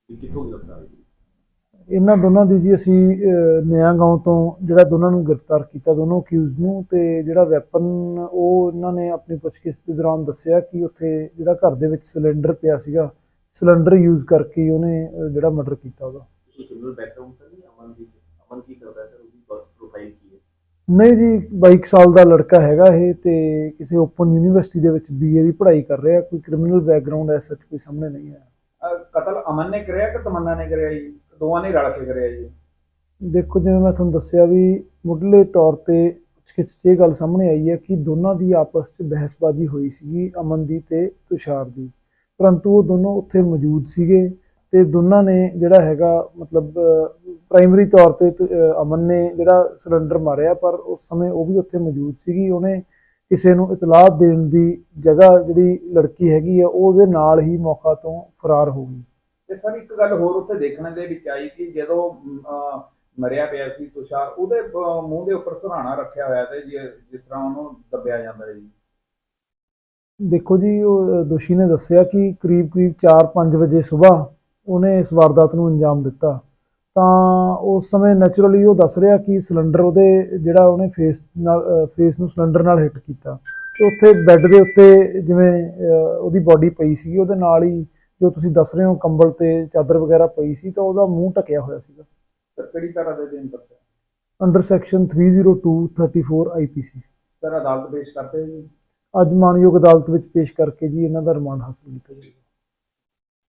ਕਿੱਥੋਂ ਗ੍ਰਿਫਤਾਰ ਹੋਏ? ਇਹਨਾਂ ਦੋਨਾਂ ਦੀ ਜੀ ਅਸੀਂ ਨਿਆਂ ਗਾਉਂ ਤੋਂ ਜਿਹੜਾ ਦੋਨਾਂ ਨੂੰ ਗ੍ਰਿਫਤਾਰ ਕੀਤਾ ਦੋਨੋਂ ਅਕਿਊਜ਼ ਨੂੰ ਤੇ ਜਿਹੜਾ ਵੈਪਨ ਉਹ ਇਹਨਾਂ ਨੇ ਆਪਣੀ ਪੁੱਛਗਿੱਛ ਦੇ ਦੌਰਾਨ ਦੱਸਿਆ ਕਿ ਉੱਥੇ ਜਿਹੜਾ ਘਰ ਦੇ ਵਿੱਚ ਸਿਲੰਡਰ ਪਿਆ ਸੀਗਾ ਸਿਲੰਡਰ ਯੂਜ਼ ਕਰਕੇ ਹੀ ਉਹਨੇ ਜਿਹੜਾ ਮਰਡਰ ਕੀਤਾ ਉਹਦਾ। ਨਹੀਂ ਅਮਨ ਦੀ ਅਮਨ ਕੀ ਕਰਦਾ ਹੈ ਸਰ? ਉਹਦੀ ਪ੍ਰੋਫਾਈਲ ਕੀ ਹੈ? ਨਹੀਂ ਜੀ 22 ਸਾਲ ਦਾ ਲੜਕਾ ਹੈਗਾ ਇਹ ਤੇ ਕਿਸੇ ਓਪਨ ਯੂਨੀਵਰਸਿਟੀ ਦੇ ਵਿੱਚ ਬੀਏ ਦੀ ਪੜ੍ਹਾਈ ਕਰ ਰਿਹਾ ਕੋਈ ਕ੍ਰਿਮੀਨਲ ਬੈਕਗ੍ਰਾਉਂਡ ਐਸ ਸੱਚ ਕੋਈ ਸਾਹਮਣੇ ਨਹੀਂ ਆਇਆ। ਕਤਲ ਅਮਨ ਨੇ ਕਰਿਆ ਕਿ ਤਮੰਨਾ ਨੇ ਕਰਿਆ ਜੀ? ਦੋਵਾਂ ਨੇ ਰਲ ਕੇ ਕਰਿਆ ਜੀ। ਦੇਖੋ, ਜਿਵੇਂ ਮੈਂ ਤੁਹਾਨੂੰ ਦੱਸਿਆ ਵੀ ਮੁੱਢਲੇ ਤੌਰ ਤੇ ਪੁੱਛਗਿੱਛ 'ਚ ਇਹ ਗੱਲ ਸਾਹਮਣੇ ਆਈ ਹੈ ਕਿ ਦੋਨਾਂ ਦੀ ਆਪਸ 'ਚ ਬਹਿਸਬਾਜ਼ੀ ਹੋਈ ਸੀਗੀ ਅਮਨ ਦੀ ਤੇ ਤੁਸ਼ਾਰ ਦੀ। ਪਰੰਤੂ ਉਹ ਦੋਨੋਂ ਉੱਥੇ ਮੌਜੂਦ ਸੀਗੇ ਤੇ ਦੋਨਾਂ ਨੇ ਜਿਹੜਾ ਹੈਗਾ, ਮਤਲਬ ਪ੍ਰਾਇਮਰੀ ਤੌਰ ਤੇ ਤੁ- ਅਮਨ ਨੇ ਜਿਹੜਾ ਸਿਲੰਡਰ ਮਾਰਿਆ, ਪਰ ਉਸ ਸਮੇਂ ਉਹ ਵੀ ਉੱਥੇ ਮੌਜੂਦ ਸੀਗੀ। ਉਹਨੇ ਕਿਸੇ ਨੂੰ ਇਤਲਾਹ ਦੇਣ ਦੀ ਜਗ੍ਹਾ ਜਿਹੜੀ ਲੜਕੀ ਹੈਗੀ ਆ, ਉਹਦੇ ਨਾਲ ਹੀ ਮੌਕਾ ਤੋਂ ਫਰਾਰ ਹੋ ਗਈ। ਤੇ ਸਰ ਇੱਕ ਗੱਲ ਹੋਰ ਉੱਥੇ ਦੇਖਣ ਦੇ ਵਿੱਚ ਆਈ ਕਿ ਜਦੋਂ ਅਹ, ਮਰਿਆ ਪਿਆ ਸੀ ਤੁਸ਼ਾਰ ਉਹਦੇ ਅਹ, ਮੂੰਹ ਦੇ ਉੱਪਰ ਸਰਾਣਾ ਰੱਖਿਆ ਹੋਇਆ ਤੇ ਜਿ- ਜਿਸ ਤਰ੍ਹਾਂ ਉਹਨੂੰ ਦੱਬਿਆ ਜਾਂਦਾ ਹੈ ਜੀ ਦੇਖੋ ਜੀ ਉਹ ਦੋਸ਼ੀ ਨੇ ਦੱਸਿਆ ਕਿ ਕਰੀਬ ਕਰੀਬ 4-5 ਵਜੇ ਸਵੇਰ ਉਹਨੇ ਇਸ ਵਾਰਦਾਤ ਨੂੰ ਅੰਜਾਮ ਦਿੱਤਾ। ਤਾਂ ਉਸ ਸਮੇਂ ਨੈਚੁਰਲੀ ਉਹ ਦੱਸ ਰਿਹਾ ਕਿ ਸਿਲੰਡਰ ਉਹਦੇ ਜਿਹੜਾ ਉਹਨੇ ਫੇਸ ਨਾਲ ਫੇਸ ਨੂੰ ਸਿਲੰਡਰ ਨਾਲ ਹਿੱਟ ਕੀਤਾ। ਤੇ ਉੱਥੇ ਬੈੱਡ ਦੇ ਉੱਤੇ ਜਿਵੇਂ ਅਹ, ਉਹਦੀ ਬਾਡੀ ਪਈ ਸੀਗੀ ਉਹਦੇ ਨਾਲ ਹੀ ਜੋ ਤੁਸੀਂ ਦੱਸ ਰਹੇ ਹੋ ਕੰਬਲ ਤੇ ਚਾਦਰ ਵਗੈਰਾ ਪਈ ਸੀ ਤਾਂ ਉਹਦਾ ਮੂੰਹ ਢਕਿਆ ਹੋਇਆ ਸੀਗਾ। ਸਰ ਕਿਹੜੀ ਤਰ੍ਹਾਂ ਦੇ ਦਿਨ ਤੱਕ ਅੰਡਰ ਸੈਕਸ਼ਨ 302 34 ਆਈਪੀਸੀ ਸਰ ਅਦਾਲਤ ਪੇਸ਼ ਕਰਦੇ ਜੀ? ਅੱਜ ਮਾਨਯੋਗ ਅਦਾਲਤ ਵਿੱਚ ਪੇਸ਼ ਕਰਕੇ ਜੀ ਇਹਨਾਂ ਦਾ ਰਿਮਾਂਡ ਹਾਸਲ ਕੀਤਾ ਜਾਏਗਾ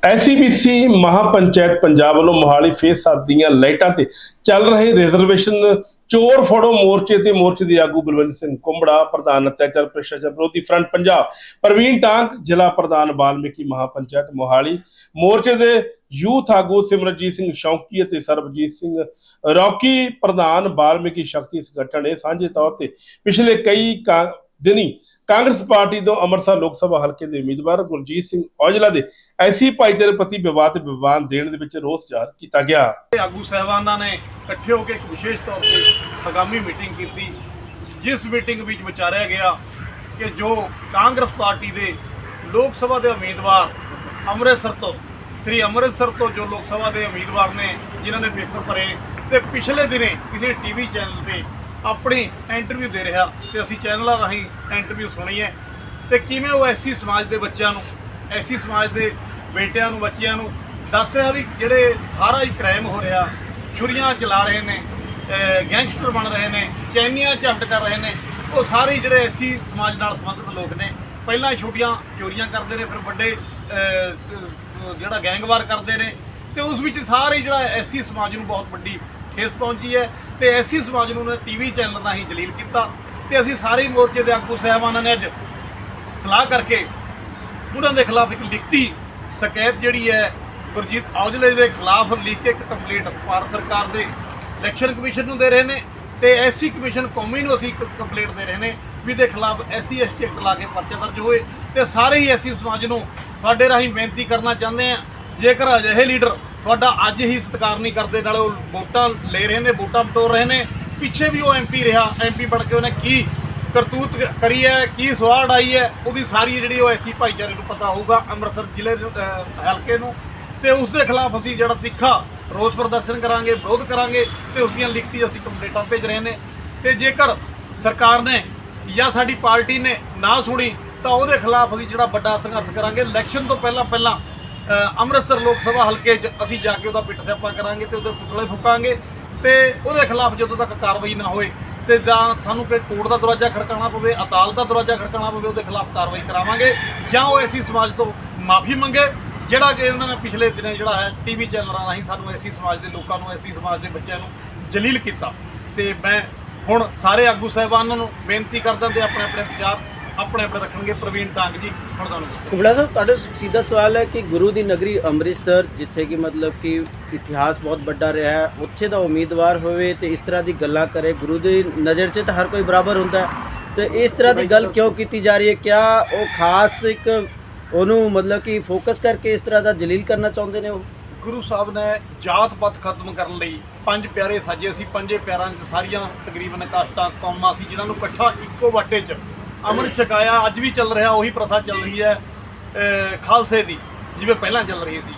ਐਸਸੀਬੀਸੀ ਮਹਾਪੰਚਾਇਤ ਪੰਜਾਬ ਵੱਲੋਂ ਮੋਹਾਲੀ ਫੇਸ 7 ਦੀਆਂ ਲਾਈਟਾਂ ਤੇ ਚੱਲ ਰਹੇ ਰਿਜ਼ਰਵੇਸ਼ਨ ਚੋਰ ਫੜੋ ਮੋਰਚੇ ਤੇ ਮੋਰਚੇ ਦੇ ਆਗੂ ਬਲਵੰਤ ਸਿੰਘ ਕੁੰਬੜਾ, ਪ੍ਰਧਾਨ ਅਤਿਆਚਾਰ ਭ੍ਰਿਸ਼ਟਾਚਾਰ ਵਿਰੋਧੀ ਫਰੰਟ ਪੰਜਾਬ, ਪ੍ਰਵੀਨ ਟਾਂਕ ਜ਼ਿਲ੍ਹਾ ਪ੍ਰਧਾਨ ਬਾਲਮੀਕੀ ਮਹਾਪੰਚਾਇਤ ਮੋਹਾਲੀ, ਮੋਰਚੇ ਦੇ ਯੂਥ ਆਗੂ ਸਿਮਰਜੀਤ ਸਿੰਘ ਸ਼ੌਂਕੀ ਅਤੇ ਸਰਬਜੀਤ ਸਿੰਘ ਰੌਕੀ, ਪ੍ਰਧਾਨ ਬਾਲਮੀਕੀ ਸ਼ਕਤੀ ਸੰਗਠਨ ਨੇ ਸਾਂਝੇ ਤੌਰ ਤੇ ਪਿਛਲੇ ਕਈ ਕਾ- ਦਿਨੀ ਕਾਂਗਰਸ ਪਾਰਟੀ ਤੋਂ ਅੰਮ੍ਰਿਤਸਰ ਲੋਕ ਸਭਾ ਹਲਕੇ ਦੇ ਉਮੀਦਵਾਰ ਗੁਰਜੀਤ ਸਿੰਘ ਔਜਲਾ ਦੇ ਐਸੀ ਭਾਈਚਾਰੇ ਪ੍ਰਤੀ ਵਿਵਾਦ ਵਿਵਾਨ ਦੇਣ ਦੇ ਵਿੱਚ ਰੋਸ ਜ਼ਾਹਰ ਕੀਤਾ ਗਿਆ। ਆਗੂ ਸਹਿਬਾਨਾਂ ਨੇ ਇਕੱਠੇ ਹੋ ਕੇ ਇੱਕ ਵਿਸ਼ੇਸ਼ ਤੌਰ ਤੇ ਹਗਾਮੀ ਮੀਟਿੰਗ ਕੀਤੀ, ਜਿਸ ਮੀਟਿੰਗ ਵਿੱਚ ਵਿਚਾਰਿਆ ਗਿਆ ਕਿ ਜੋ ਕਾਂਗਰਸ ਪਾਰਟੀ ਦੇ ਲੋਕ ਸਭਾ ਦੇ ਉਮੀਦਵਾਰ ਅੰਮ੍ਰਿਤਸਰ ਤੋਂ, ਸ੍ਰੀ ਅੰਮ੍ਰਿਤਸਰ ਤੋਂ ਜੋ ਲੋਕ ਸਭਾ ਦੇ ਉਮੀਦਵਾਰ ਨੇ, ਜਿਨ੍ਹਾਂ ਨੇ ਪੇਪਰ ਭਰੇ, ਤੇ ਪਿਛਲੇ ਦਿਨੇ ਕਿਸੇ ਟੀਵੀ ਚੈਨਲ ਤੇ ਆਪਣੀ ਇੰਟਰਵਿਊ ਦੇ ਰਿਹਾ ਤੇ ਅਸੀਂ ਚੈਨਲਾਂ ਰਾਹੀਂ ਇੰਟਰਵਿਊ ਸੁਣੀ ਹੈ। ਤੇ ਕਿਵੇਂ ਉਹ ਐਸੀ ਸਮਾਜ ਦੇ ਬੱਚਿਆਂ ਨੂੰ, ਐਸੀ ਸਮਾਜ ਦੇ ਬੇਟਿਆਂ ਨੂੰ, ਬੱਚਿਆਂ ਨੂੰ ਦੱਸ ਰਿਹਾ ਵੀ ਜਿਹੜੇ ਸਾਰਾ ਹੀ ਕ੍ਰਾਈਮ ਹੋ ਰਿਹਾ, ਛੁਰੀਆਂ ਚਲਾ ਰਹੇ ਨੇ ਗੈਂਗਸਟਰ ਬਣ ਰਹੇ ਨੇ, ਚੈਨੀਆਂ ਝਪਟ ਕਰ ਰਹੇ ਨੇ, ਉਹ ਸਾਰੇ ਹੀ ਜਿਹੜੇ ਐਸੀ ਸਮਾਜ ਨਾਲ ਸੰਬੰਧਿਤ ਲੋਕ ਨੇ, ਪਹਿਲਾਂ ਛੋਟੀਆਂ ਚੋਰੀਆਂ ਕਰਦੇ ਨੇ, ਫਿਰ ਵੱਡੇ ਜਿਹੜਾ ਗੈਂਗਵਾਰ ਕਰਦੇ ਨੇ, ਤੇ ਉਸ ਵਿੱਚ ਸਾਰੇ ਜਿਹੜਾ ਐਸੀ ਸਮਾਜ ਨੂੰ ਬਹੁਤ ਵੱਡੀ ਠੇਸ ਪਹੁੰਚੀ ਹੈ ਤੇ ਐਸੀ ਸਮਾਜ ਨੂੰ ਉਹਨੇ ਟੀਵੀ ਚੈਨਲ ਰਾਹੀਂ ਜਲੀਲ ਕੀਤਾ ਤੇ ਅਸੀਂ ਸਾਰੇ ਮੋਰਚੇ ਦੇ ਆਗੂ ਸਾਹਿਬਾਨਾਂ ਨੇ ਅੱਜ ਸਲਾਹ ਕਰਕੇ ਉਹਨਾਂ ਦੇ ਖਿਲਾਫ ਇੱਕ ਲਿਖਤੀ ਸ਼ਿਕਾਇਤ ਜਿਹੜੀ ਹੈ ਗੁਰਜੀਤ ਔਜਲੇ ਦੇ ਖਿਲਾਫ ਲਿਖ ਕੇ ਇੱਕ ਕੰਪਲੀਟ ਭਾਰਤ ਸਰਕਾਰ ਦੇ ਇਲੈਕਸ਼ਨ ਕਮਿਸ਼ਨ ਨੂੰ ਦੇ ਰਹੇ ਨੇ ਤੇ ਐਸਸੀ ਕਮਿਸ਼ਨ ਕੌਮੀ ਨੂੰ ਅਸੀਂ ਇੱਕ ਕੰਪਲੀਟ ਦੇ ਰਹੇ ਨੇ ਵੀ ਦੇ ਖਿਲਾਫ ਐਸਸੀ ਐਸਟੀ ਐਕਟ ਲਾ ਕੇ ਪਰਚਾ ਦਰਜ ਹੋਏ ਤੇ ਸਾਰੇ ਹੀ ਐਸੀ ਸਮਾਜ ਨੂੰ ਤੁਹਾਡੇ ਰਾਹੀਂ ਬੇਨਤੀ ਕਰਨਾ ਚਾਹੁੰਦੇ ਆ ਜੇਕਰ ਅਜਿਹੇ ਲੀਡਰ ਤੁਹਾਡਾ ਅੱਜ ਹੀ ਸਤਿਕਾਰ ਨਹੀਂ ਕਰਦੇ ਨਾਲੇ ਉਹ ਵੋਟਾਂ ਲੈ ਰਹੇ ਨੇ ਵੋਟਾਂ ਬਟੋਰ ਰਹੇ ਨੇ। ਪਿੱਛੇ ਵੀ ਉਹ ਐਮਪੀ ਰਿਹਾ ਐਮਪੀ ਬਣ ਕੇ ਉਹਨੇ ਕੀ ਕਰਤੂਤ ਕਰੀ ਹੈ ਕੀ ਸਵਾਰਡ ਆਈ ਹੈ ਉਹਦੀ ਸਾਰੀ ਜਿਹੜੀ ਉਹ ਐਸੀ ਭਾਈਚਾਰੇ ਨੂੰ ਪਤਾ ਹੋਊਗਾ ਅੰਮ੍ਰਿਤਸਰ ਜ਼ਿਲ੍ਹੇ ਨੂੰ, ਹਲਕੇ ਨੂੰ। ਤੇ ਉਸ ਦੇ ਖਿਲਾਫ ਅਸੀਂ ਜਿਹੜਾ ਤਿੱਖਾ ਰੋਸ ਪ੍ਰਦਰਸ਼ਨ ਕਰਾਂਗੇ ਵਿਰੋਧ ਕਰਾਂਗੇ ਤੇ ਉਸ ਦੀਆਂ ਲਿਖਤੀ ਅਸੀਂ ਕੰਪਲੇਂਟਾਂ ਭੇਜ ਰਹੇ ਨੇ। ਤੇ ਜੇਕਰ ਸਰਕਾਰ ਨੇ ਜਾਂ ਸਾਡੀ ਪਾਰਟੀ ਨੇ ਨਾ ਸੁਣੀ ਤਾਂ ਉਹਦੇ ਖਿਲਾਫ ਅਸੀਂ ਜਿਹੜਾ ਵੱਡਾ ਸੰਘਰਸ਼ ਕਰਾਂਗੇ। ਇਲੈਕਸ਼ਨ ਤੋਂ ਪਹਿਲਾਂ ਪਹਿਲਾਂ ਅੰਮ੍ਰਿਤਸਰ ਲੋਕ ਸਭਾ ਹਲਕੇ 'ਚ ਅਸੀਂ ਜਾ ਕੇ ਉਹਦਾ ਪਿੱਟ ਸਿਆਪਾ ਕਰਾਂਗੇ ਤੇ ਉਹਦੇ ਪੁਤਲੇ ਫੂਕਾਂਗੇ ਤੇ ਉਹਦੇ ਖਿਲਾਫ ਜਦੋਂ ਤੱਕ ਕਾਰਵਾਈ ਨਾ ਹੋਏ ਤੇ ਜਾਂ ਸਾਨੂੰ ਕੋਈ ਕੋਰਟ ਦਾ ਦਰਵਾਜ਼ਾ ਖੜਕਾਉਣਾ ਪਵੇ, ਅਦਾਲਤ ਦਾ ਦਰਵਾਜ਼ਾ ਖੜਕਾਉਣਾ ਪਵੇ, ਉਹਦੇ ਖਿਲਾਫ ਕਾਰਵਾਈ ਕਰਾਵਾਂਗੇ ਜਾਂ ਉਹ ਐਸੀ ਸਮਾਜ ਤੋਂ ਮਾਫੀ ਮੰਗੇ, ਜਿਹੜਾ ਕਿ ਉਹਨਾਂ ਨੇ ਪਿਛਲੇ ਦਿਨੇ ਜਿਹੜਾ ਹੈ ਟੀਵੀ ਚੈਨਲਾਂ ਰਾਹੀਂ ਸਾਨੂੰ ਐਸੀ ਸਮਾਜ ਦੇ ਲੋਕਾਂ ਨੂੰ ਐਸੀ ਸਮਾਜ ਦੇ ਬੱਚਿਆਂ ਨੂੰ ਜਲੀਲ ਕੀਤਾ ਤੇ ਮੈਂ ਹੁਣ ਸਾਰੇ ਆਗੂ ਸਾਹਿਬਾਨਾਂ ਨੂੰ ਬੇਨਤੀ ਕਰਦਾ ਤੇ ਆਪਣੇ ਆਪਣੇ ਵਿਚਾਰ ਆਪਣੇ ਆਪਣੇ ਰੱਖਣਗੇ ਪ੍ਰਵੀਨ ਟਾਂਗ ਜੀ ਹੁਣ ਤੁਹਾਨੂੰ ਕੁਬਲਾ ਸਾਹਿਬ ਤੁਹਾਡੇ ਸਿੱਧਾ ਸਵਾਲ ਹੈ ਕਿ ਗੁਰੂ ਦੀ ਨਗਰੀ ਅੰਮ੍ਰਿਤਸਰ ਜਿੱਥੇ ਕਿ ਮਤਲਬ ਕਿ ਇਤਿਹਾਸ ਬਹੁਤ ਵੱਡਾ ਰਿਹਾ ਹੈ ਉੱਥੇ ਦਾ ਉਮੀਦਵਾਰ ਹੋਵੇ ਤੇ ਇਸ ਤਰ੍ਹਾਂ ਦੀ ਗੱਲਾਂ ਕਰੇ ਗੁਰੂ ਦੀ ਨਜ਼ਰ 'ਚ ਤਾਂ ਹਰ ਕੋਈ ਬਰਾਬਰ ਹੁੰਦਾ ਤੇ ਇਸ ਤਰ੍ਹਾਂ ਦੀ ਗੱਲ ਕਿਉਂ ਕੀਤੀ ਜਾ ਰਹੀ ਹੈ? ਕਿਆ ਉਹ ਖਾਸ ਇੱਕ ਉਹਨੂੰ ਮਤਲਬ ਕਿ ਫੋਕਸ ਕਰਕੇ ਇਸ ਤਰ੍ਹਾਂ ਦਾ ਜਲੀਲ ਕਰਨਾ ਚਾਹੁੰਦੇ ਨੇ ਉਹ? ਗੁਰੂ ਸਾਹਿਬ ਨੇ ਜਾਤ ਪਾਤ ਖਤਮ ਕਰਨ ਲਈ ਪੰਜ ਪਿਆਰੇ ਸਾਜੇ ਸੀ ਪੰਜੇ ਪਿਆਰਾਂ 'ਚ ਸਾਰੀਆਂ ਤਕਰੀਬਨ ਕਾਸ਼ਤਾਂ ਕੌਮਾਂ ਸੀ ਜਿਨ੍ਹਾਂ ਨੂੰ ਇਕੱਠਾ ਇੱਕੋ ਵਾਟੇ 'ਚ ਅੰਮ੍ਰਿਤ ਛਕਾਇਆ, ਅੱਜ ਵੀ ਚੱਲ ਰਿਹਾ, ਉਹੀ ਪ੍ਰਥਾ ਚੱਲ ਰਹੀ ਹੈ ਖਾਲਸੇ ਦੀ, ਜਿਵੇਂ ਪਹਿਲਾਂ ਚੱਲ ਰਹੀ ਸੀ।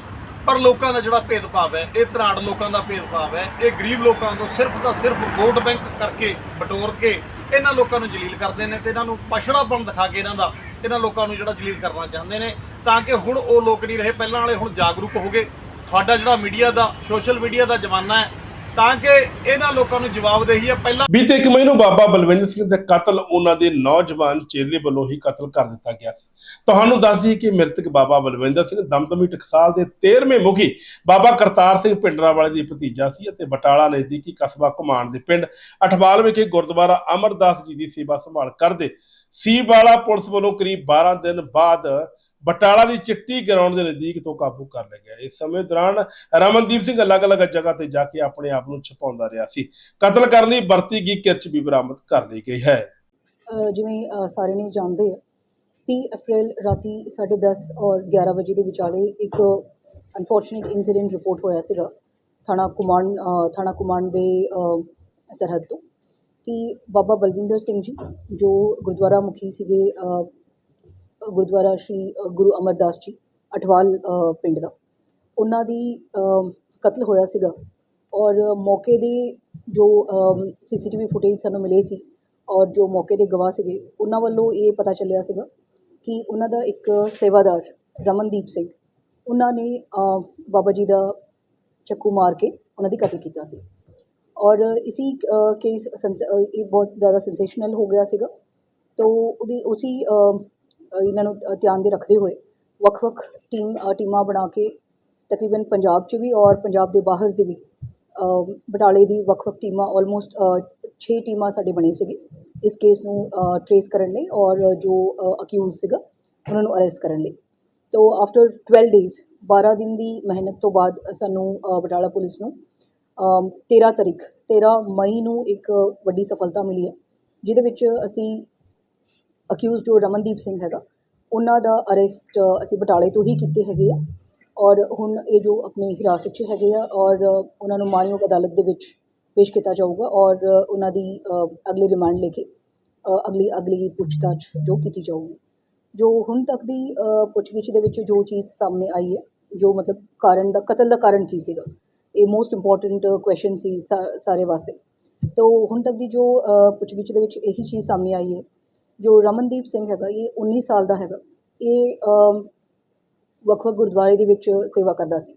ਪਰ ਲੋਕਾਂ ਦਾ ਜਿਹੜਾ ਭੇਦਭਾਵ ਹੈ, ਇਹ ਧਰਾੜ ਲੋਕਾਂ ਦਾ ਭੇਦਭਾਵ ਹੈ, ਇਹ ਗਰੀਬ ਲੋਕਾਂ ਤੋਂ ਸਿਰਫ ਦਾ ਸਿਰਫ ਵੋਟ ਬੈਂਕ ਕਰਕੇ ਬਟੋਰ ਕੇ ਇਹਨਾਂ ਲੋਕਾਂ ਨੂੰ ਜਲੀਲ ਕਰਦੇ ਨੇ ਤੇ ਇਹਨਾਂ ਨੂੰ ਪਛੜਾਪਣ ਦਿਖਾ ਕੇ ਇਹਨਾਂ ਦਾ, ਇਹਨਾਂ ਲੋਕਾਂ ਨੂੰ ਜਿਹੜਾ ਜਲੀਲ ਕਰਨਾ ਚਾਹੁੰਦੇ ਨੇ, ਤਾਂ ਕਿ ਹੁਣ ਉਹ ਲੋਕ ਨਹੀਂ ਰਹੇ। ਪਹਿਲਾਂ ਵਾਲੇ ਹੁਣ ਜਾਗਰੂਕ ਹੋ ਗਏ। ਤੁਹਾਡਾ ਜਿਹੜਾ ਮੀਡੀਆ ਦਾ, ਸੋਸ਼ਲ ਮੀਡੀਆ ਦਾ ਜ਼ਮਾਨਾ ਹੈ ਤਾਂ ਕਿ ਇਹਨਾਂ ਲੋਕਾਂ ਨੂੰ ਜਵਾਬਦੇਹੀ ਹੈ ਪਹਿਲਾਂ ਬੀਤੇ ਇੱਕ ਮਈ ਨੂੰ ਬਾਬਾ ਬਲਵਿੰਦਰ ਸਿੰਘ ਦਾ ਕਤਲ, ਉਹਨਾਂ ਦੇ ਨੌਜਵਾਨ ਚੇਲੇ ਵੱਲੋਂ ਹੀ ਕਤਲ ਕਰ ਦਿੱਤਾ ਗਿਆ ਸੀ। ਤੁਹਾਨੂੰ ਦੱਸ ਦਈਏ ਕਿ ਮ੍ਰਿਤਕ ਬਾਬਾ ਬਲਵਿੰਦਰ ਸਿੰਘ ਦਮਦਮੀ ਟਕਸਾਲ ਦੇ 13ਵੇਂ ਮੁਖੀ ਬਾਬਾ ਕਰਤਾਰ ਸਿੰਘ ਪਿੰਡਰਾਵਾਲੇ ਦੀ ਭਤੀਜਾ ਸੀ ਅਤੇ ਬਟਾਲਾ ਨਜ਼ਦੀਕੀ ਕਸਬਾ ਘੁਮਾਣ ਦੇ ਪਿੰਡ ਅਠਵਾਲ ਵਿਖੇ ਗੁਰਦੁਆਰਾ ਅਮਰਦਾਸ ਜੀ ਦੀ ਸੇਵਾ ਸੰਭਾਲ ਕਰਦੇ ਸੀ ਵਾਲਾ ਪੁਲਿਸ ਵੱਲੋਂ ਕਰੀਬ 12 ਦਿਨ ਬਾਅਦ ਬਟਾਲਾ ਦੀ ਚਿੱਟੀ ਗਰਾਊਂਡ ਦੇ ਨਜ਼ਦੀਕ ਤੋਂ ਕਾਬੂ ਕਰ ਲਿਆ ਗਿਆ। ਇਸ ਸਮੇਂ ਦੌਰਾਨ ਰਮਨਦੀਪ ਸਿੰਘ ਅਲੱਗ-ਅਲੱਗ ਜਗ੍ਹਾ ਤੇ ਜਾ ਕੇ ਆਪਣੇ ਆਪ ਨੂੰ ਛੁਪਾਉਂਦਾ ਰਿਹਾ ਸੀ। ਕਤਲ ਕਰਨ ਲਈ ਵਰਤੀ ਗਈ ਕਿਰਚ ਵੀ ਬਰਾਮਦ ਕਰ ਲਈ ਗਈ ਹੈ। ਜਿਵੇਂ ਸਾਰੇ ਨੇ ਜਾਣਦੇ 30 ਅਪ੍ਰੈਲ ਰਾਤੀ 10:30 ਔਰ 11 ਵਜੇ ਦੇ ਵਿਚਾਲੇ ਇੱਕ ਅਨਫੋਰਚੂਨੇਟ ਇਨਸੀਡੈਂਟ ਰਿਪੋਰਟ ਹੋਇਆ ਸੀਗਾ। ਥਾਣਾ ਕੁਮਾਨ ਥਾਣਾ ਕੁਮਾਨ ਦੇ ਸਰਹੱਦ ਤੋਂ ਕਿ ਬਾਬਾ ਬਲਵਿੰਦਰ ਸਿੰਘ ਜੀ, ਜੋ ਗੁਰਦੁਆਰਾ ਮੁਖੀ ਸੀਗੇ ਗੁਰਦੁਆਰਾ ਸ਼੍ਰੀ ਗੁਰੂ ਅਮਰਦਾਸ ਜੀ, ਅਠਵਾਲ ਪਿੰਡ ਦਾ। ਉਹਨਾਂ ਦੀ ਕਤਲ ਹੋਇਆ ਸੀਗਾ ਔਰ ਮੌਕੇ ਦੇ ਜੋ ਸੀਸੀਟੀਵੀ ਫੁਟੇਜ ਸਾਨੂੰ ਮਿਲੇ ਸੀ ਔਰ ਜੋ ਮੌਕੇ ਦੇ ਗਵਾਹ ਸੀਗੇ, ਉਹਨਾਂ ਵੱਲੋਂ ਇਹ ਪਤਾ ਚੱਲਿਆ ਸੀਗਾ ਕਿ ਉਹਨਾਂ ਦਾ ਇੱਕ ਸੇਵਾਦਾਰ ਰਮਨਦੀਪ ਸਿੰਘ, ਉਹਨਾਂ ਨੇ ਬਾਬਾ ਜੀ ਦਾ ਚੱਕੂ ਮਾਰ ਕੇ ਉਹਨਾਂ ਦੀ ਕਤਲ ਕੀਤਾ ਸੀ। ਔਰ ਇਸੀ ਕੇਸ ਇਹ ਬਹੁਤ ਜ਼ਿਆਦਾ ਸੈਂਸੇਸ਼ਨਲ ਹੋ ਗਿਆ ਸੀਗਾ। ਤੋ ਉਹਦੀ ਉਸੀ ਇਹਨਾਂ ਨੂੰ ਧਿਆਨ ਦੇ ਰੱਖਦੇ ਹੋਏ ਵੱਖ-ਵੱਖ ਟੀਮ ਟੀਮਾਂ ਬਣਾ ਕੇ ਤਕਰੀਬਨ ਪੰਜਾਬ 'ਚ ਵੀ ਔਰ ਪੰਜਾਬ ਦੇ ਬਾਹਰ ਦੇ ਵੀ ਬਟਾਲੇ ਦੀ ਵੱਖ-ਵੱਖ ਟੀਮਾਂ ਆਲਮੋਸਟ 6 ਟੀਮਾਂ ਸਾਡੇ ਬਣੇ ਸੀਗੇ। ਇਸ ਕੇਸ ਨੂੰ ਟਰੇਸ ਕਰਨ ਲਈ ਔਰ ਜੋ ਅਕਿਊਜ਼ ਸੀਗਾ, ਉਹਨਾਂ ਨੂੰ ਅਰੈਸਟ ਕਰਨ ਲਈ। ਤੋ ਆਫਟਰ 12 ਡੇਜ਼ 12 ਦਿਨ ਦੀ ਮਿਹਨਤ ਤੋਂ ਬਾਅਦ ਸਾਨੂੰ ਬਟਾਲਾ ਪੁਲਿਸ ਨੂੰ, ਅਮ 13 ਤਾਰੀਖ 13 ਮਈ ਨੂੰ ਇੱਕ ਵੱਡੀ ਸਫਲਤਾ ਮਿਲੀ ਹੈ, ਜਿਹਦੇ ਵਿੱਚ ਅਸੀਂ ਅਕਿਊਜ਼ ਜੋ ਰਮਨਦੀਪ ਸਿੰਘ ਹੈਗਾ ਉਹਨਾਂ ਦਾ ਅਰੈਸਟ ਅਸੀਂ ਬਟਾਲੇ ਤੋਂ ਹੀ ਕੀਤੇ ਹੈਗੇ ਆ। ਔਰ ਹੁਣ ਇਹ ਜੋ ਆਪਣੀ ਹਿਰਾਸਤ 'ਚ ਹੈਗੇ ਆ ਔਰ ਉਹਨਾਂ ਨੂੰ ਮਾਨਯੋਗ ਅਦਾਲਤ ਦੇ ਵਿੱਚ ਪੇਸ਼ ਕੀਤਾ ਜਾਊਗਾ ਔਰ ਉਹਨਾਂ ਦੀ ਅ, ਅਗਲੀ ਰਿਮਾਂਡ ਲੈ ਕੇ ਅਗਲੀ ਅਗਲੀ ਪੁੱਛਤਾਛ ਜੋ ਕੀਤੀ ਜਾਊਗੀ। ਜੋ ਹੁਣ ਤੱਕ ਦੀ ਪੁੱਛਗਿੱਛ ਦੇ ਵਿੱਚ ਜੋ ਚੀਜ਼ ਸਾਹਮਣੇ ਆਈ ਹੈ ਜੋ ਮਤਲਬ ਕਾਰਨ ਦਾ ਕਤਲ ਦਾ ਕਾਰਨ ਕੀ ਸੀਗਾ ਇਹ ਮੋਸਟ ਇੰਪੋਰਟੈਂਟ ਕੁਐਸਚਨ ਸੀ ਸਾ- ਸਾਰੇ ਵਾਸਤੇ। ਤੋ ਹੁਣ ਤੱਕ ਦੀ ਜੋ ਪੁੱਛਗਿੱਛ ਦੇ ਵਿੱਚ ਇਹੀ ਚੀਜ਼ ਸਾਹਮਣੇ ਆਈ ਹੈ ਜੋ ਰਮਨਦੀਪ ਸਿੰਘ ਹੈਗਾ ਇਹ 19 ਸਾਲ ਦਾ ਹੈਗਾ। ਇਹ ਵੱਖ-ਵੱਖ ਗੁਰਦੁਆਰੇ ਦੇ ਵਿੱਚ ਸੇਵਾ ਕਰਦਾ ਸੀ।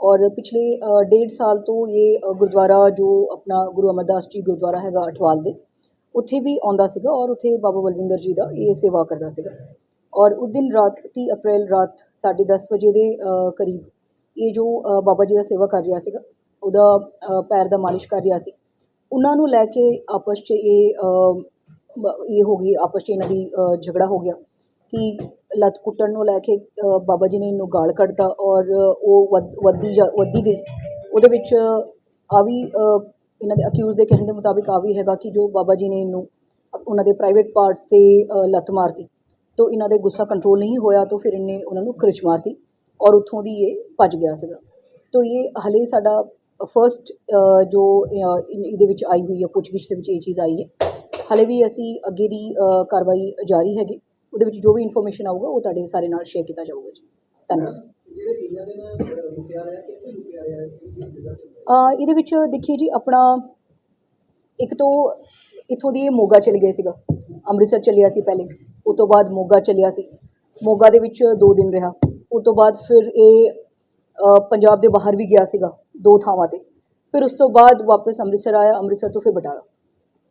ਔਰ ਪਿਛਲੇ ਅ, ਡੇਢ ਸਾਲ ਤੋਂ ਇਹ ਗੁਰਦੁਆਰਾ ਜੋ ਆਪਣਾ ਗੁਰੂ ਅਮਰਦਾਸ ਜੀ ਗੁਰਦੁਆਰਾ ਹੈਗਾ ਅਠਵਾਲ ਦੇ ਉੱਥੇ ਵੀ ਆਉਂਦਾ ਸੀਗਾ ਔਰ ਉੱਥੇ ਬਾਬਾ ਬਲਵਿੰਦਰ ਜੀ ਦਾ ਇਹ ਸੇਵਾ ਕਰਦਾ ਸੀਗਾ। ਔਰ ਉਸ ਦਿਨ ਰਾਤ 30 ਅਪ੍ਰੈਲ ਰਾਤ 10:30 ਵਜੇ ਦੇ ਕਰੀਬ ਇਹ ਜੋ ਬਾਬਾ ਜੀ ਦਾ ਸੇਵਾ ਕਰ ਰਿਹਾ ਸੀਗਾ ਉਹਦਾ ਪੈਰ ਦਾ ਮਾਲਿਸ਼ ਕਰ ਰਿਹਾ ਸੀ। ਉਹਨਾਂ ਨੂੰ ਲੈ ਕੇ ਆਪਸ 'ਚ ਇਹ ਇਹ ਹੋ ਗਈ, ਆਪਸ 'ਚ ਇਹਨਾਂ ਦੀ ਝਗੜਾ ਹੋ ਗਿਆ ਕਿ ਲੱਤ ਕੁੱਟਣ ਨੂੰ ਲੈ ਕੇ ਬਾਬਾ ਜੀ ਨੇ ਇਹਨੂੰ ਗਾਲ ਕੱਢਤਾ ਔਰ ਉਹ ਵੱਧ- ਵੱਧਦੀ ਜਾ, ਵੱਧਦੀ ਗਈ। ਉਹਦੇ ਵਿੱਚ ਆ ਵੀ ਇਹਨਾਂ ਦੇ ਅਕਿਊਜ਼ ਦੇ ਕਹਿਣ ਦੇ ਮੁਤਾਬਿਕ ਆ ਵੀ ਹੈਗਾ ਕਿ ਜੋ ਬਾਬਾ ਜੀ ਨੇ ਇਹਨੂੰ, ਉਹਨਾਂ ਦੇ ਪ੍ਰਾਈਵੇਟ ਪਾਰਟ ਤੇ ਲੱਤ ਮਾਰਤੀ। ਤੋ ਇਹਨਾਂ ਦੇ ਗੁੱਸਾ ਕੰਟਰੋਲ ਨਹੀਂ ਹੋਇਆ ਤਾਂ ਫਿਰ ਇਹਨੇ ਉਹਨਾਂ ਨੂੰ ਖਿੱਚ ਮਾਰਤੀ ਔਰ ਉੱਥੋਂ ਦੀ ਇਹ ਭੱਜ ਗਿਆ ਸੀਗਾ। ਤੋ ਇਹ ਹਲੇ ਸਾਡਾ ਫਰਸਟ ਜੋ ਇਹਦੇ ਵਿੱਚ ਆਈ ਹੋਈ ਹੈ, ਪੁੱਛਗਿੱਛ ਦੇ ਵਿੱਚ ਇਹ ਚੀਜ਼ ਆਈ ਹੈ। ਹਲੇ ਵੀ ਅਸੀਂ ਅੱਗੇ ਦੀ ਕਾਰਵਾਈ ਜਾਰੀ ਹੈਗੀ। ਉਹਦੇ ਵਿੱਚ ਜੋ ਵੀ ਇਨਫੋਰਮੇਸ਼ਨ ਆਊਗਾ ਉਹ ਤੁਹਾਡੇ ਸਾਰੇ ਨਾਲ ਸ਼ੇਅਰ ਕੀਤਾ ਜਾਊਗਾ ਜੀ। ਧੰਨਵਾਦ। ਇਹਦੇ ਵਿੱਚ ਦੇਖੀਏ ਜੀ ਆਪਣਾ ਇੱਕ ਤੋਂ ਇੱਥੋਂ ਦੀ ਇਹ ਮੋਗਾ ਚਲ ਗਿਆ ਸੀਗਾ। ਅੰਮ੍ਰਿਤਸਰ ਚੱਲਿਆ ਸੀ ਪਹਿਲੇ। ਉਸ ਤੋਂ ਬਾਅਦ ਮੋਗਾ ਚੱਲਿਆ ਸੀ। ਮੋਗਾ ਦੇ ਵਿੱਚ 2 ਦਿਨ ਰਿਹਾ। ਉਸ ਤੋਂ ਬਾਅਦ ਫਿਰ ਇਹ ਪੰਜਾਬ ਦੇ ਬਾਹਰ ਵੀ ਗਿਆ ਸੀਗਾ ਦੋ ਥਾਵਾਂ ਤੇ। ਫਿਰ ਉਸ ਤੋਂ ਬਾਅਦ ਵਾਪਸ ਅੰਮ੍ਰਿਤਸਰ ਆਇਆ ਅੰਮ੍ਰਿਤਸਰ ਤੋਂ ਫਿਰ ਬਟਾਲਾ।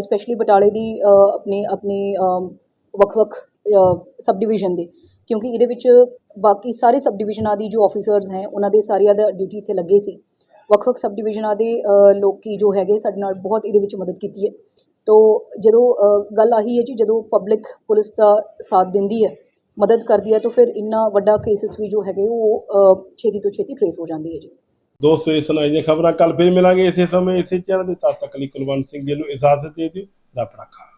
ਸਪੈਸ਼ਲੀ ਬਟਾਲੇ ਦੀ ਆਪਣੇ ਆਪਣੇ ਵੱਖ-ਵੱਖ ਸਬ ਡਿਵੀਜ਼ਨ ਦੇ। ਕਿਉਂਕਿ ਇਹਦੇ ਵਿੱਚ ਬਾਕੀ ਸਾਰੇ ਸਬ ਡਿਵੀਜ਼ਨਾਂ ਦੀ ਜੋ ਆਫੀਸਰਸ ਹੈ ਉਹਨਾਂ ਦੇ ਸਾਰਿਆਂ ਦਾ ਡਿਊਟੀ ਇੱਥੇ ਲੱਗੇ ਸੀ। ਵੱਖ-ਵੱਖ ਸਬ ਡਿਵੀਜ਼ਨਾਂ ਦੇ ਅ, ਲੋਕੀ ਜੋ ਹੈਗੇ ਸਾਡੇ ਨਾਲ ਬਹੁਤ ਇਹਦੇ ਵਿੱਚ ਮਦਦ ਕੀਤੀ ਹੈ। ਤੋ ਜਦੋਂ ਗੱਲ ਆਹੀ ਹੈ ਜੀ ਜਦੋਂ ਪਬਲਿਕ ਪੁਲਿਸ ਦਾ ਸਾਥ ਦਿੰਦੀ ਹੈ ਮਦਦ ਕਰਦੀ ਹੈ ਤਾਂ ਫਿਰ ਇੰਨਾ ਵੱਡਾ ਕੇਸਿਸ ਵੀ ਜੋ ਹੈਗੇ ਉਹ ਛੇਤੀ ਤੋਂ ਛੇਤੀ ਟਰੇਸ ਹੋ ਜਾਂਦੀ ਹੈ ਜੀ। ਦੋਸਤੋ ਇਹ ਸੁਣਾਈ ਦੀਆਂ ਖਬਰਾਂ ਕੱਲ ਫਿਰ ਮਿਲਾਂਗੇ ਇਸੇ ਸਮੇਂ, ਇਸੇ ਚੈਨਲ ਦੇ ਤਦ ਤੱਕ ਲਈ ਕੁਲਵੰਤ ਸਿੰਘ ਜੀ ਨੂੰ ਇਜਾਜ਼ਤ ਦੇ ਦਿਓ। ਰੱਬ ਰਾਖਾ